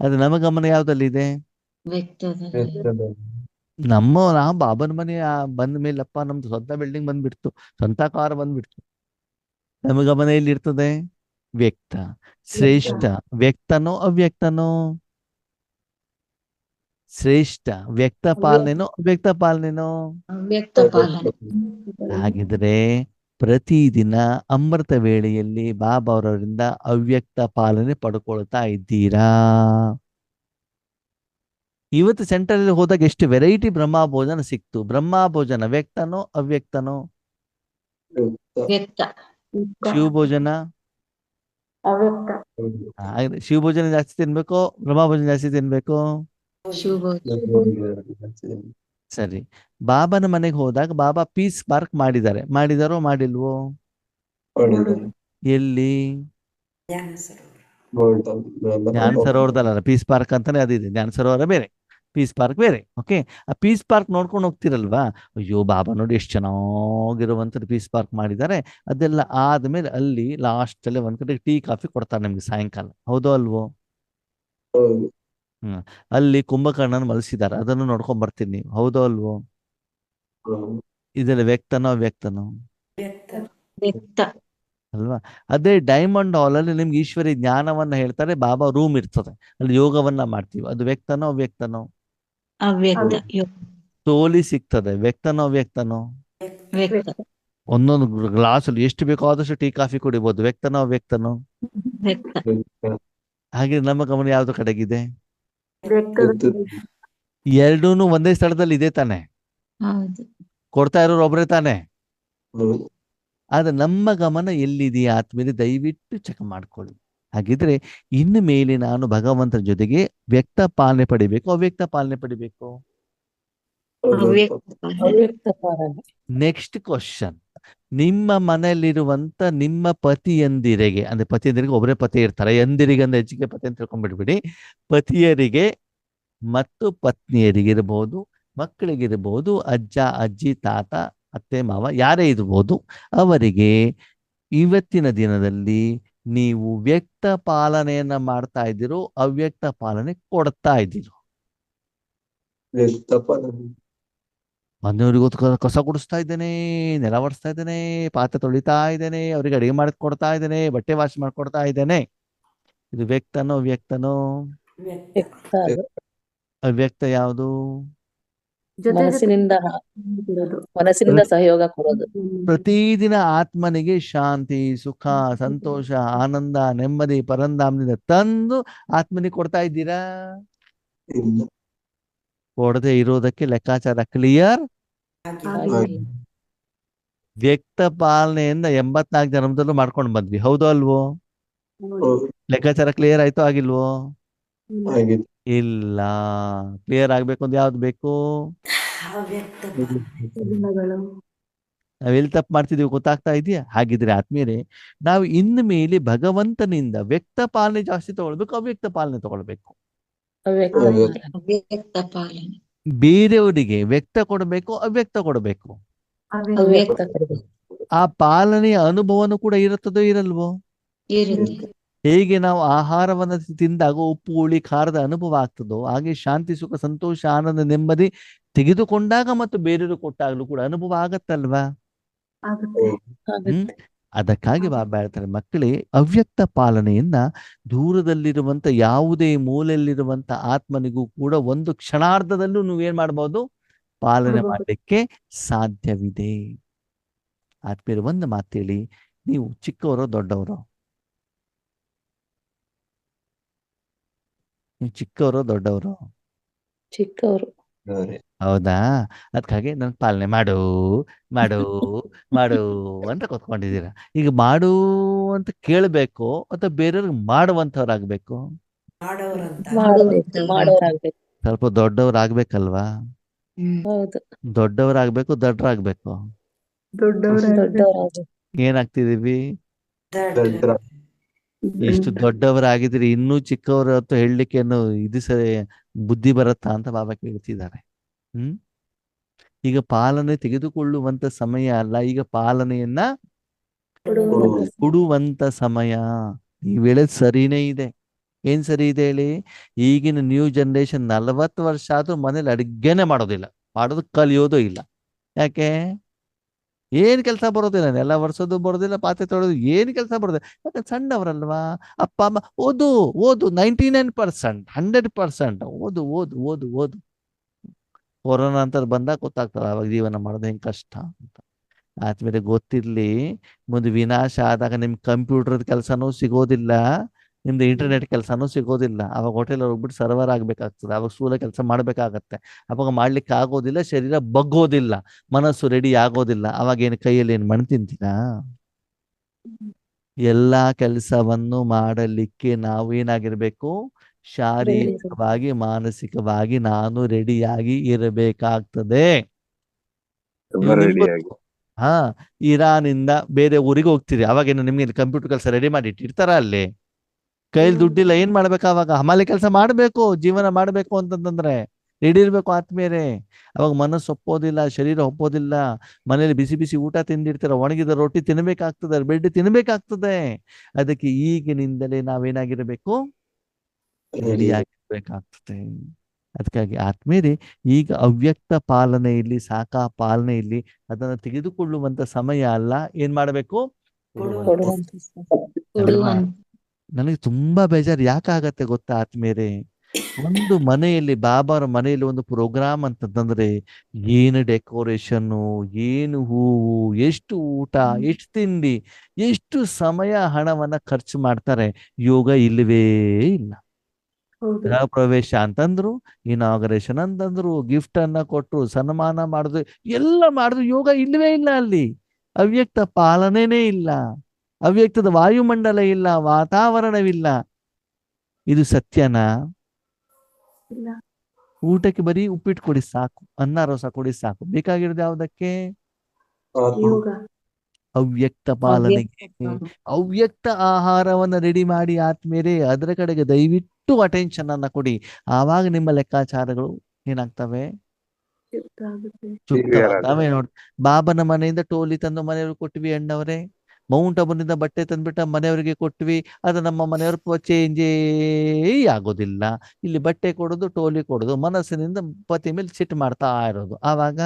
ಅದು ನಮ್ಮ ಗಮನ ಯಾವ್ದಲ್ಲಿದೆ ಇದೆ? ನಮ್ಮ ನಾವು ಬಾಬನ ಮನೆ ಆ ಬಂದ ಮೇಲಪ್ಪ ನಮ್ದು ಸ್ವಂತ ಬಿಲ್ಡಿಂಗ್ ಬಂದ್ಬಿಡ್ತು. ಸ್ವಂತ ಕಾರ್ ಬಂದ್ಬಿಡ್ತು. ನಮ್ಮ ಗಮನ ಎಲ್ಲಿರ್ತದೆ? ವ್ಯಕ್ತ. ಶ್ರೇಷ್ಠ. ವ್ಯಕ್ತನೋ ಅವ್ಯಕ್ತನೋ? ಶ್ರೇಷ್ಠ. ವ್ಯಕ್ತ ಪಾಲನೆನೋ ಅವ್ಯಕ್ತ ಪಾಲನೆನೋ? ಅವ್ಯಕ್ತ ಪಾಲನೆ. ಹಾಗಿದ್ರೆ ಪ್ರತಿದಿನ ಅಮೃತ ವೇಳೆಯಲ್ಲಿ ಬಾಬಾ ಅವರವರಿಂದ ಅವ್ಯಕ್ತ ಪಾಲನೆ ಪಡ್ಕೊಳ್ತಾ ಇದ್ದೀರಾ? ಇವತ್ತು ಸೆಂಟರ್ ಅಲ್ಲಿ ಹೋದಾಗ ಎಷ್ಟು ವೆರೈಟಿ ಬ್ರಹ್ಮ ಭೋಜನ ಸಿಕ್ತು. ಬ್ರಹ್ಮ ಭೋಜನ ವ್ಯಕ್ತನೋ ಅವ್ಯಕ್ತನೋ? ವ್ಯಕ್ತ. ಶಿವ ಭೋಜನ ಅವ್ಯಕ್ತ. ಆ, ಹಾಗಾದ್ರೆ ಶಿವ ಭೋಜನ ಜಾಸ್ತಿ ತಿನ್ಬೇಕು? ಬ್ರಹ್ಮ ಭೋಜನ ಜಾಸ್ತಿ ತಿನ್ಬೇಕು. ಸರಿ. ಬಾಬನ ಮನೆಗೆ ಹೋದಾಗ ಬಾಬಾ ಪೀಸ್ ಪಾರ್ಕ್ ಮಾಡಿದ್ದಾರೆ. ಮಾಡಿದಾರೋ ಮಾಡಿಲ್ವೋ? ಎಲ್ಲಿ? ಜ್ಞಾನ ಸರೋವರ ಜ್ಞಾನ ಸರೋವರದಲ್ಲ ಪೀಸ್ ಪಾರ್ಕ್ ಅಂತಾನೆ ಅದಿದೆ ಜ್ಞಾನ ಸರೋವರ ಬೇರೆ. ಪೀಸ್ ಪಾರ್ಕ್ ಬೇರೆ ಓಕೆ ಆ ಪೀಸ್ ಪಾರ್ಕ್ ನೋಡ್ಕೊಂಡು ಹೋಗ್ತಿರಲ್ವಾ? ಅಯ್ಯೋ ಬಾಬಾ ನೋಡಿ ಎಷ್ಟು ಚೆನ್ನಾಗಿರುವಂಥದ್ದು ಪೀಸ್ ಪಾರ್ಕ್ ಮಾಡಿದ್ದಾರೆ. ಅದೆಲ್ಲ ಆದ್ಮೇಲೆ ಅಲ್ಲಿ ಲಾಸ್ಟ್ ಅಲ್ಲಿ ಒಂದ್ ಕಡೆ ಟೀ ಕಾಫಿ ಕೊಡ್ತಾರೆ ನಿಮ್ಗೆ ಸಾಯಂಕಾಲ. ಹೌದೋ ಅಲ್ವೋ? ಅಲ್ಲಿ ಕುಂಭಕರ್ಣನ ಮಲಸಿದ್ದಾರೆ. ಅದನ್ನು ನೋಡ್ಕೊಂಡ್ ಬರ್ತೀನಿ ನೀವು. ಹೌದೋ ಅಲ್ವೋ? ಇದೆಲ್ಲ ವ್ಯಕ್ತನೋ ವ್ಯಕ್ತನೋ ವ್ಯಕ್ತ. ವ್ಯಕ್ತ ಅಲ್ವಾ? ಅದೇ ಡೈಮಂಡ್ ಹಾಲ್ ಅಲ್ಲಿ ನಿಮ್ಗೆ ಈಶ್ವರಿ ಜ್ಞಾನವನ್ನ ಹೇಳ್ತಾರೆ ಬಾಬಾ ರೂಮ್ ಇರ್ತದೆ. ಅಲ್ಲಿ ಯೋಗವನ್ನ ಮಾಡ್ತೀವಿ. ಅದು ವ್ಯಕ್ತನೋ ವ್ಯಕ್ತನೋ ಅವ್ಯಕ್ತ ಯೋ- ತೋಲಿ ಸಿಗ್ತದೆ. ವ್ಯಕ್ತನೋ ವ್ಯಕ್ತನೋ ವ್ಯಕ್ತ. ಒಂದೊಂದು ಗ್ಲಾಸ್ ಅಲ್ಲಿ ಎಷ್ಟು ಬೇಕೋ ಆದಷ್ಟು ಟೀ ಕಾಫಿ ಕುಡಿಬಹುದು ವ್ಯಕ್ತನೋ ವ್ಯಕ್ತನೋ ವ್ಯಕ್ತ. ಹಾಗೆ ನಮ್ಮ ಗಮನ ಯಾವ್ದು ಕಡೆಗಿದೆ? ಎರಡೂನು ಒಂದೇ ಸ್ಥಳದಲ್ಲಿ ಇದೆ ತಾನೆ. ಹೌದು. ಕೊಡ್ತಾ ಇರೋರು ಒಬ್ರೇ ತಾನೆ. ಆದ್ರೆ ನಮ್ಮ ಗಮನ ಎಲ್ಲಿದೆಯಾ ಆತ್ಮೀಯ ದಯವಿಟ್ಟು ಚೆಕ್ ಮಾಡ್ಕೊಳ್ಳಿ. ಹಾಗಿದ್ರೆ ಇನ್ನು ಮೇಲೆ ನಾನು ಭಗವಂತನ ಜೊತೆಗೆ ವ್ಯಕ್ತ ಪಾಲನೆ ಪಡಿಬೇಕು. ಅವ್ಯಕ್ತ ಪಾಲನೆ ಪಡಿಬೇಕು. ಅವ್ಯಕ್ತ ಪಾಲನೆ. ನೆಕ್ಸ್ಟ್ ಕ್ವಶನ್ ನಿಮ್ಮ ಮನೆಯಲ್ಲಿರುವಂತ ನಿಮ್ಮ ಪತಿಯಂದಿರಿಗೆ, ಅಂದ್ರೆ ಪತಿಯಂದಿರಿಗೆ ಒಬ್ಬರೇ ಪತಿ ಇರ್ತಾರೆ, ಎಂದಿರಿಗೆ ಅಂದ್ರೆ ಹೆಚ್ಚಿಗೆ ಪತಿ ಅಂತ ತಿಳ್ಕೊಂಡ್ಬಿಡ್ಬಿಡಿ ಪತಿಯರಿಗೆ ಮತ್ತು ಪತ್ನಿಯರಿಗಿರ್ಬೋದು ಮಕ್ಕಳಿಗಿರ್ಬೋದು ಅಜ್ಜ, ಅಜ್ಜಿ, ತಾತ, ಅತ್ತೆ, ಮಾವ, ಯಾರೇ ಇರ್ಬೋದು, ಅವರಿಗೆ ಇವತ್ತಿನ ದಿನದಲ್ಲಿ ನೀವು ವ್ಯಕ್ತ ಪಾಲನೆಯನ್ನ ಮಾಡ್ತಾ ಇದ್ದೀರೋ, ಅವ್ಯಕ್ತ ಪಾಲನೆ ಕೊಡ್ತಾ ಇದ್ದೀರೋ. ಮನೆಯವ್ರಿಗೆ ಹೊತ್ತು ಕ- ಕಸ ಗುಡಿಸ್ತಾ ಇದ್ದೇನೆ ನೆಲ ಒರೆಸ್ತಾ ಇದ್ದೇನೆ ಪಾತ್ರೆ ತೊಳಿತಾ ಇದ್ದೇನೆ ಅವರಿಗೆ ಅಡಿಗೆ ಮಾಡಿ ಕೊಡ್ತಾ ಇದ್ದೇನೆ ಬಟ್ಟೆ ವಾಶ್ ಮಾಡ್ಕೊಡ್ತಾ ಇದ್ದೇನೆ ಇದು ವ್ಯಕ್ತನೋ ವ್ಯಕ್ತನೋ ವ್ಯಕ್ತ ವ್ಯಕ್ತ ಅವ್ಯಕ್ತ ಯಾವುದು? ಮನಸ್ಸಿನಿಂದ ಸಹಯೋಗ ಕೊಡೋದು. ಪ್ರತಿದಿನ ಆತ್ಮನಿಗೆ ಶಾಂತಿ ಸುಖ ಸಂತೋಷ ಆನಂದ ನೆಮ್ಮದಿ ಪರಂಧಾಮದಿಂದ ತಂದು ಆತ್ಮನಿಗೆ ಕೊಡ್ತಾ ಇದ್ದೀರಾ? ಕೊಡದೆ ಇರೋದಕ್ಕೆ ಲೆಕ್ಕಾಚಾರ ಕ್ಲಿಯರ್ ವ್ಯಕ್ತ ಪಾಲನೆಯಿಂದ ಎಂಬತ್ನಾಲ್ಕು ಜನ್ಮದಲ್ಲೂ ಮಾಡ್ಕೊಂಡು ಬಂದ್ವಿ. ಹೌದು ಅಲ್ವೋ? ಹೌದು. ಲೆಕ್ಕಾಚಾರ ಕ್ಲಿಯರ್ ಆಯ್ತು ಆಗಿಲ್ವೋ? ಇಲ್ಲ. ಆಗಿದೆ ಇಲ್ಲ. ಕ್ಲಿಯರ್ ಆಗ್ಬೇಕು ಅಂತ ಯಾವ್ದು ಬೇಕು? ಅವ್ಯಕ್ತ ಗುಣಗಳು. ನಾವೆಲ್ಲಿ ತಪ್ಪು ಮಾಡ್ತಿದೀವಿ ಗೊತ್ತಾಗ್ತಾ ಇದೆಯಾ? ಹಾಗಿದ್ರೆ ಆತ್ಮೀಯರೇ ನಾವು ಇನ್ನು ಮೇಲೆ ಭಗವಂತನಿಂದ ವ್ಯಕ್ತ ಪಾಲನೆ ಜಾಸ್ತಿ ತಗೊಳ್ಬೇಕು ಅವ್ಯಕ್ತ ಪಾಲನೆ ತಗೊಳ್ಬೇಕು. ಅವ್ಯಕ್ತ ಅವ್ಯಕ್ತ. ಅವ್ಯಕ್ತ ಪಾಲನೆ. ಬೇರೆಯವರಿಗೆ ವ್ಯಕ್ತ ಕೊಡಬೇಕು ಅವ್ಯಕ್ತ ಕೊಡಬೇಕು. ಆ ಪಾಲನೆಯ ಅನುಭವನೂ ಕೂಡ ಇರುತ್ತದೋ ಇರಲ್ವೋ? ಹೇಗೆ ನಾವು ಆಹಾರವನ್ನು ತಿಂದಾಗ ಉಪ್ಪು ಹುಳಿ ಖಾರದ ಅನುಭವ ಆಗ್ತದೋ ಹಾಗೆ ಶಾಂತಿ ಸುಖ ಸಂತೋಷ ಆನಂದ ನೆಮ್ಮದಿ ತೆಗೆದುಕೊಂಡಾಗ ಮತ್ತು ಬೇರೆಯವರು ಕೊಟ್ಟಾಗಲೂ ಕೂಡ ಅನುಭವ ಆಗತ್ತಲ್ವಾ? ಅದಕ್ಕಾಗಿ ಬಾಬಾ ಹೇಳ್ತಾರೆ ಮಕ್ಕಳೇ ಅವ್ಯಕ್ತ ಪಾಲನೆಯನ್ನ ದೂರದಲ್ಲಿರುವಂತ ಯಾವುದೇ ಮೂಲೆಯಲ್ಲಿರುವಂತ ಆತ್ಮನಿಗೂ ಕೂಡ ಒಂದು ಕ್ಷಣಾರ್ಧದಲ್ಲೂ ನೀವೇನ್ ಮಾಡ್ಬೋದು? ಪಾಲನೆ. ಮಾಡಲಿಕ್ಕೆ ಸಾಧ್ಯವಿದೆ. ಆತ್ಮೀಯರು ಒಂದು ಮಾತೇಳಿ ನೀವು ಚಿಕ್ಕವರು ದೊಡ್ಡವರು? ನೀವು ಚಿಕ್ಕವರು ದೊಡ್ಡವರು? ಚಿಕ್ಕವರು. ಹೌದಾ? ಅದಕ್ಕಾಗಿ ನನ್ ಪಾಲನೆ ಮಾಡು ಮಾಡು ಮಾಡು ಅಂತ ಕೂತ್ಕೊಂಡಿದ್ದೀರಾ. ಈಗ ಮಾಡು ಅಂತ ಕೇಳಬೇಕು ಅಥವಾ ಬೇರೆಯವ್ರಿಗೆ ಮಾಡುವಂತವ್ರಾಗ್ಬೇಕು ಸ್ವಲ್ಪ ದೊಡ್ಡವ್ರಾಗ್ಬೇಕಲ್ವಾ? ದೊಡ್ಡವರಾಗ್ಬೇಕು ದೊಡ್ಡರಾಗ್ಬೇಕು ಏನಾಗ್ತಿದೀವಿ? ಇಷ್ಟು ದೊಡ್ಡವರಾಗಿದ್ರೆ ಇನ್ನೂ ಚಿಕ್ಕವರು ಅಂತ ಹೇಳಲಿಕ್ಕೆ ಇದು ಸರಿ ಬುದ್ಧಿ ಬರುತ್ತಾ ಅಂತ ಬಾಬಾ ಕೇಳ್ತಿದ್ದಾರೆ. ಹ್ಮ್. ಈಗ ಪಾಲನೆ ತೆಗೆದುಕೊಳ್ಳುವಂತ ಸಮಯ ಅಲ್ಲ ಈಗ ಪಾಲನೆಯನ್ನ ಕೊಡುವಂತ ಸಮಯ. ಈ ವೇಳೆ ಸರಿನೇ ಇದೆ. ಏನ್ ಸರಿ ಇದೆ ಹೇಳಿ? ಈಗಿನ ನ್ಯೂ ಜನರೇಷನ್ ನಲವತ್ತು ವರ್ಷ ಆದ್ರೂ ಮನೇಲಿ ಅಡುಗೆನೆ ಮಾಡೋದಿಲ್ಲ. ಮಾಡೋದು ಕಲಿಯೋದು ಇಲ್ಲ. ಯಾಕೆ? ಏನ್ ಕೆಲಸ ಬರೋದಿಲ್ಲ ನೆಲ ಒರೆಸೋದು ಬರೋದಿಲ್ಲ, ಪಾತ್ರೆ ತೊಳೆದು ಏನ್ ಕೆಲಸ ಬರೋದಿಲ್ಲ. ಯಾಕಂದ್ರೆ ಸಣ್ಣವರಲ್ವಾ? ಅಪ್ಪ, ಅಮ್ಮ, ಓದು ಓದು ninety nine percent hundred percent ಓದು ಓದು ಓದು ಓದು. ಕೊರೋನಾ ಅಂತ ಬಂದಾಗ ಗೊತ್ತಾಗ್ತದೆ, ಅವಾಗ ಜೀವನ ಮಾಡೋದು ಹೆಂಗ್ ಕಷ್ಟ ಅಂತ. ಆದ್ಮೇಲೆ ಗೊತ್ತಿರ್ಲಿ, ಮುಂದೆ ವಿನಾಶ ಆದಾಗ ನಿಮ್ ಕಂಪ್ಯೂಟರ್ ಕೆಲಸನೂ ಸಿಗೋದಿಲ್ಲ. ನಿಮ್ದು ಇಂಟರ್ನೆಟ್ ಕೆಲಸನೂ ಸಿಗೋದಿಲ್ಲ. ಅವಾಗ ಹೋಟೆಲ್ ಹೋಗ್ಬಿಟ್ಟು ಸರ್ವರ್ ಆಗ್ಬೇಕಾಗ್ತದೆ. ಅವಾಗ ಸ್ಥೂಲ ಕೆಲಸ ಮಾಡ್ಬೇಕಾಗತ್ತೆ. ಅವಾಗ ಮಾಡ್ಲಿಕ್ಕೆ ಆಗೋದಿಲ್ಲ ಶರೀರ ಬಗ್ಗೋದಿಲ್ಲ. ಮನಸ್ಸು ರೆಡಿ ಆಗೋದಿಲ್ಲ. ಅವಾಗ ಏನು ಕೈಯಲ್ಲಿ ಏನು ಮಣ್ಣು ತಿಂತೀರಾ? ಎಲ್ಲಾ ಕೆಲಸವನ್ನು ಮಾಡಲಿಕ್ಕೆ ನಾವು ಏನಾಗಿರ್ಬೇಕು? ಶಾರೀರಿಕವಾಗಿ ಮಾನಸಿಕವಾಗಿ ನಾನು ರೆಡಿಯಾಗಿ ಇರಬೇಕಾಗ್ತದೆ. ಹಾ ಇರಾನಿಂದ ಬೇರೆ ಊರಿಗೆ ಹೋಗ್ತೀರಿ. ಅವಾಗೇನು ನಿಮ್ಗೆ ಕಂಪ್ಯೂಟರ್ ಕೆಲಸ ರೆಡಿ ಮಾಡಿ ಇಟ್ಟಿರ್ತಾರ ಅಲ್ಲಿ? ಕೈಲಿ ದುಡ್ಡಿಲ್ಲ ಏನ್ ಮಾಡ್ಬೇಕು ಅವಾಗ? ಹಮಾಲಿ ಕೆಲಸ ಮಾಡ್ಬೇಕು ಜೀವನ ಮಾಡ್ಬೇಕು ಅಂತಂದ್ರೆ ರೆಡಿ ಇರ್ಬೇಕು ಆತ್ಮೀಯರೇ. ಅವಾಗ ಮನಸ್ಸು ಒಪ್ಪೋದಿಲ್ಲ ಶರೀರ ಒಪ್ಪೋದಿಲ್ಲ. ಮನೇಲಿ ಬಿಸಿ ಬಿಸಿ ಊಟ ತಿಂದಿರ್ತೀರ ಒಣಗಿದ ರೊಟ್ಟಿ ತಿನ್ಬೇಕಾಗ್ತದೆ ಬೆಡ್ ತಿನ್ಬೇಕಾಗ್ತದೆ. ಅದಕ್ಕೆ ಈಗಿನಿಂದಲೇ ನಾವೇನಾಗಿರ್ಬೇಕು? ರೆಡಿ. ಆಗಿರ್ಬೇಕಾಗ್ತದೆ ಅದಕ್ಕಾಗಿ ಆತ್ಮೀಯರೇ ಈಗ ಅವ್ಯಕ್ತ ಪಾಲನೆ ಇಲ್ಲಿ ಸಾಕ ಸಾಕಾ ಪಾಲನೆಯಲ್ಲಿ ಅದನ್ನ ತೆಗೆದುಕೊಳ್ಳುವಂತ ಸಮಯ ಅಲ್ಲ. ಏನ್ ಮಾಡಬೇಕು? ನನಗೆ ತುಂಬಾ ಬೇಜಾರು. ಯಾಕಾಗತ್ತೆ ಗೊತ್ತಾ ಆತ್ಮೇಲೆ ಒಂದು ಮನೆಯಲ್ಲಿ ಬಾಬಾರ ಮನೆಯಲ್ಲಿ ಒಂದು ಪ್ರೋಗ್ರಾಮ್ ಅಂತಂದ್ರೆ ಏನು ಡೆಕೋರೇಷನ್ ಏನು ಹೂವು ಎಷ್ಟು ಊಟ ಎಷ್ಟು ತಿಂಡಿ ಎಷ್ಟು ಸಮಯ ಹಣವನ್ನ ಖರ್ಚು ಮಾಡ್ತಾರೆ? ಯೋಗ ಇಲ್ಲವೇ ಇಲ್ಲ. ಗೃಹ ಪ್ರವೇಶ ಅಂತಂದ್ರು ಇನಾಗರೇಷನ್ ಅಂತಂದ್ರು ಗಿಫ್ಟ್ ಅನ್ನ ಕೊಟ್ಟರು ಸನ್ಮಾನ ಮಾಡಿದ್ರು ಎಲ್ಲ ಮಾಡಿದ್ರು ಯೋಗ ಇಲ್ಲವೇ ಇಲ್ಲ ಅಲ್ಲಿ. ಅವ್ಯಕ್ತ ಪಾಲನೆನೇ ಇಲ್ಲ. ಅವ್ಯಕ್ತದ ವಾಯುಮಂಡಲ ಇಲ್ಲ ವಾತಾವರಣವಿಲ್ಲ. ಇದು ಸತ್ಯನಾ? ಇಲ್ಲ. ಊಟಕ್ಕೆ ಬರೀ ಉಪ್ಪಿಟ್ಟು ಕೊಡಿ ಸಾಕು ಅನ್ನ ರಸ ಕೊಡಿ ಸಾಕು. ಬೇಕಾಗಿರೋದು ಯಾವುದಕ್ಕೆ? ಯೋಗ. ಅವ್ಯಕ್ತ ಪಾಲನೆಗೆ. ಅವ್ಯಕ್ತ ಆಹಾರವನ್ನ ರೆಡಿ ಮಾಡಿ ಆದ್ಮೇಲೆ ಅದರ ಕಡೆಗೆ ದಯವಿಟ್ಟು ಅಟೆನ್ಷನ್ ಅನ್ನ ಕೊಡಿ. ಆವಾಗ ನಿಮ್ಮ ಲೆಕ್ಕಾಚಾರಗಳು ಏನಾಗ್ತವೆ? ಶುದ್ಧ ಆಗುತ್ತೆ. ಚುಕ್ತವಾಗ್ತವೆ ನೋಡಿ. ಬಾಬನ ಮನೆಯಿಂದ ಟೋಲಿ ತಂದು ಮನೆಯವರು ಕೊಟ್ವಿ ಅಣ್ಣವರೇ. ಮೌಂಟ್ ಅಬುನಿಂದ ಬಟ್ಟೆ ತಂದ್ಬಿಟ್ಟ ಮನೆಯವರಿಗೆ ಕೊಟ್ವಿ, ಅದು ನಮ್ಮ ಮನೆಯವ್ರ ಚೇಂಜೇ ಆಗೋದಿಲ್ಲ. ಇಲ್ಲಿ ಬಟ್ಟೆ ಕೊಡೋದು, ಟೋಲಿ ಕೊಡೋದು, ಮನಸ್ಸಿನಿಂದ ಪತಿ ಮೇಲೆ ಸಿಟ್ಟು ಮಾಡ್ತಾ ಇರೋದು. ಆವಾಗ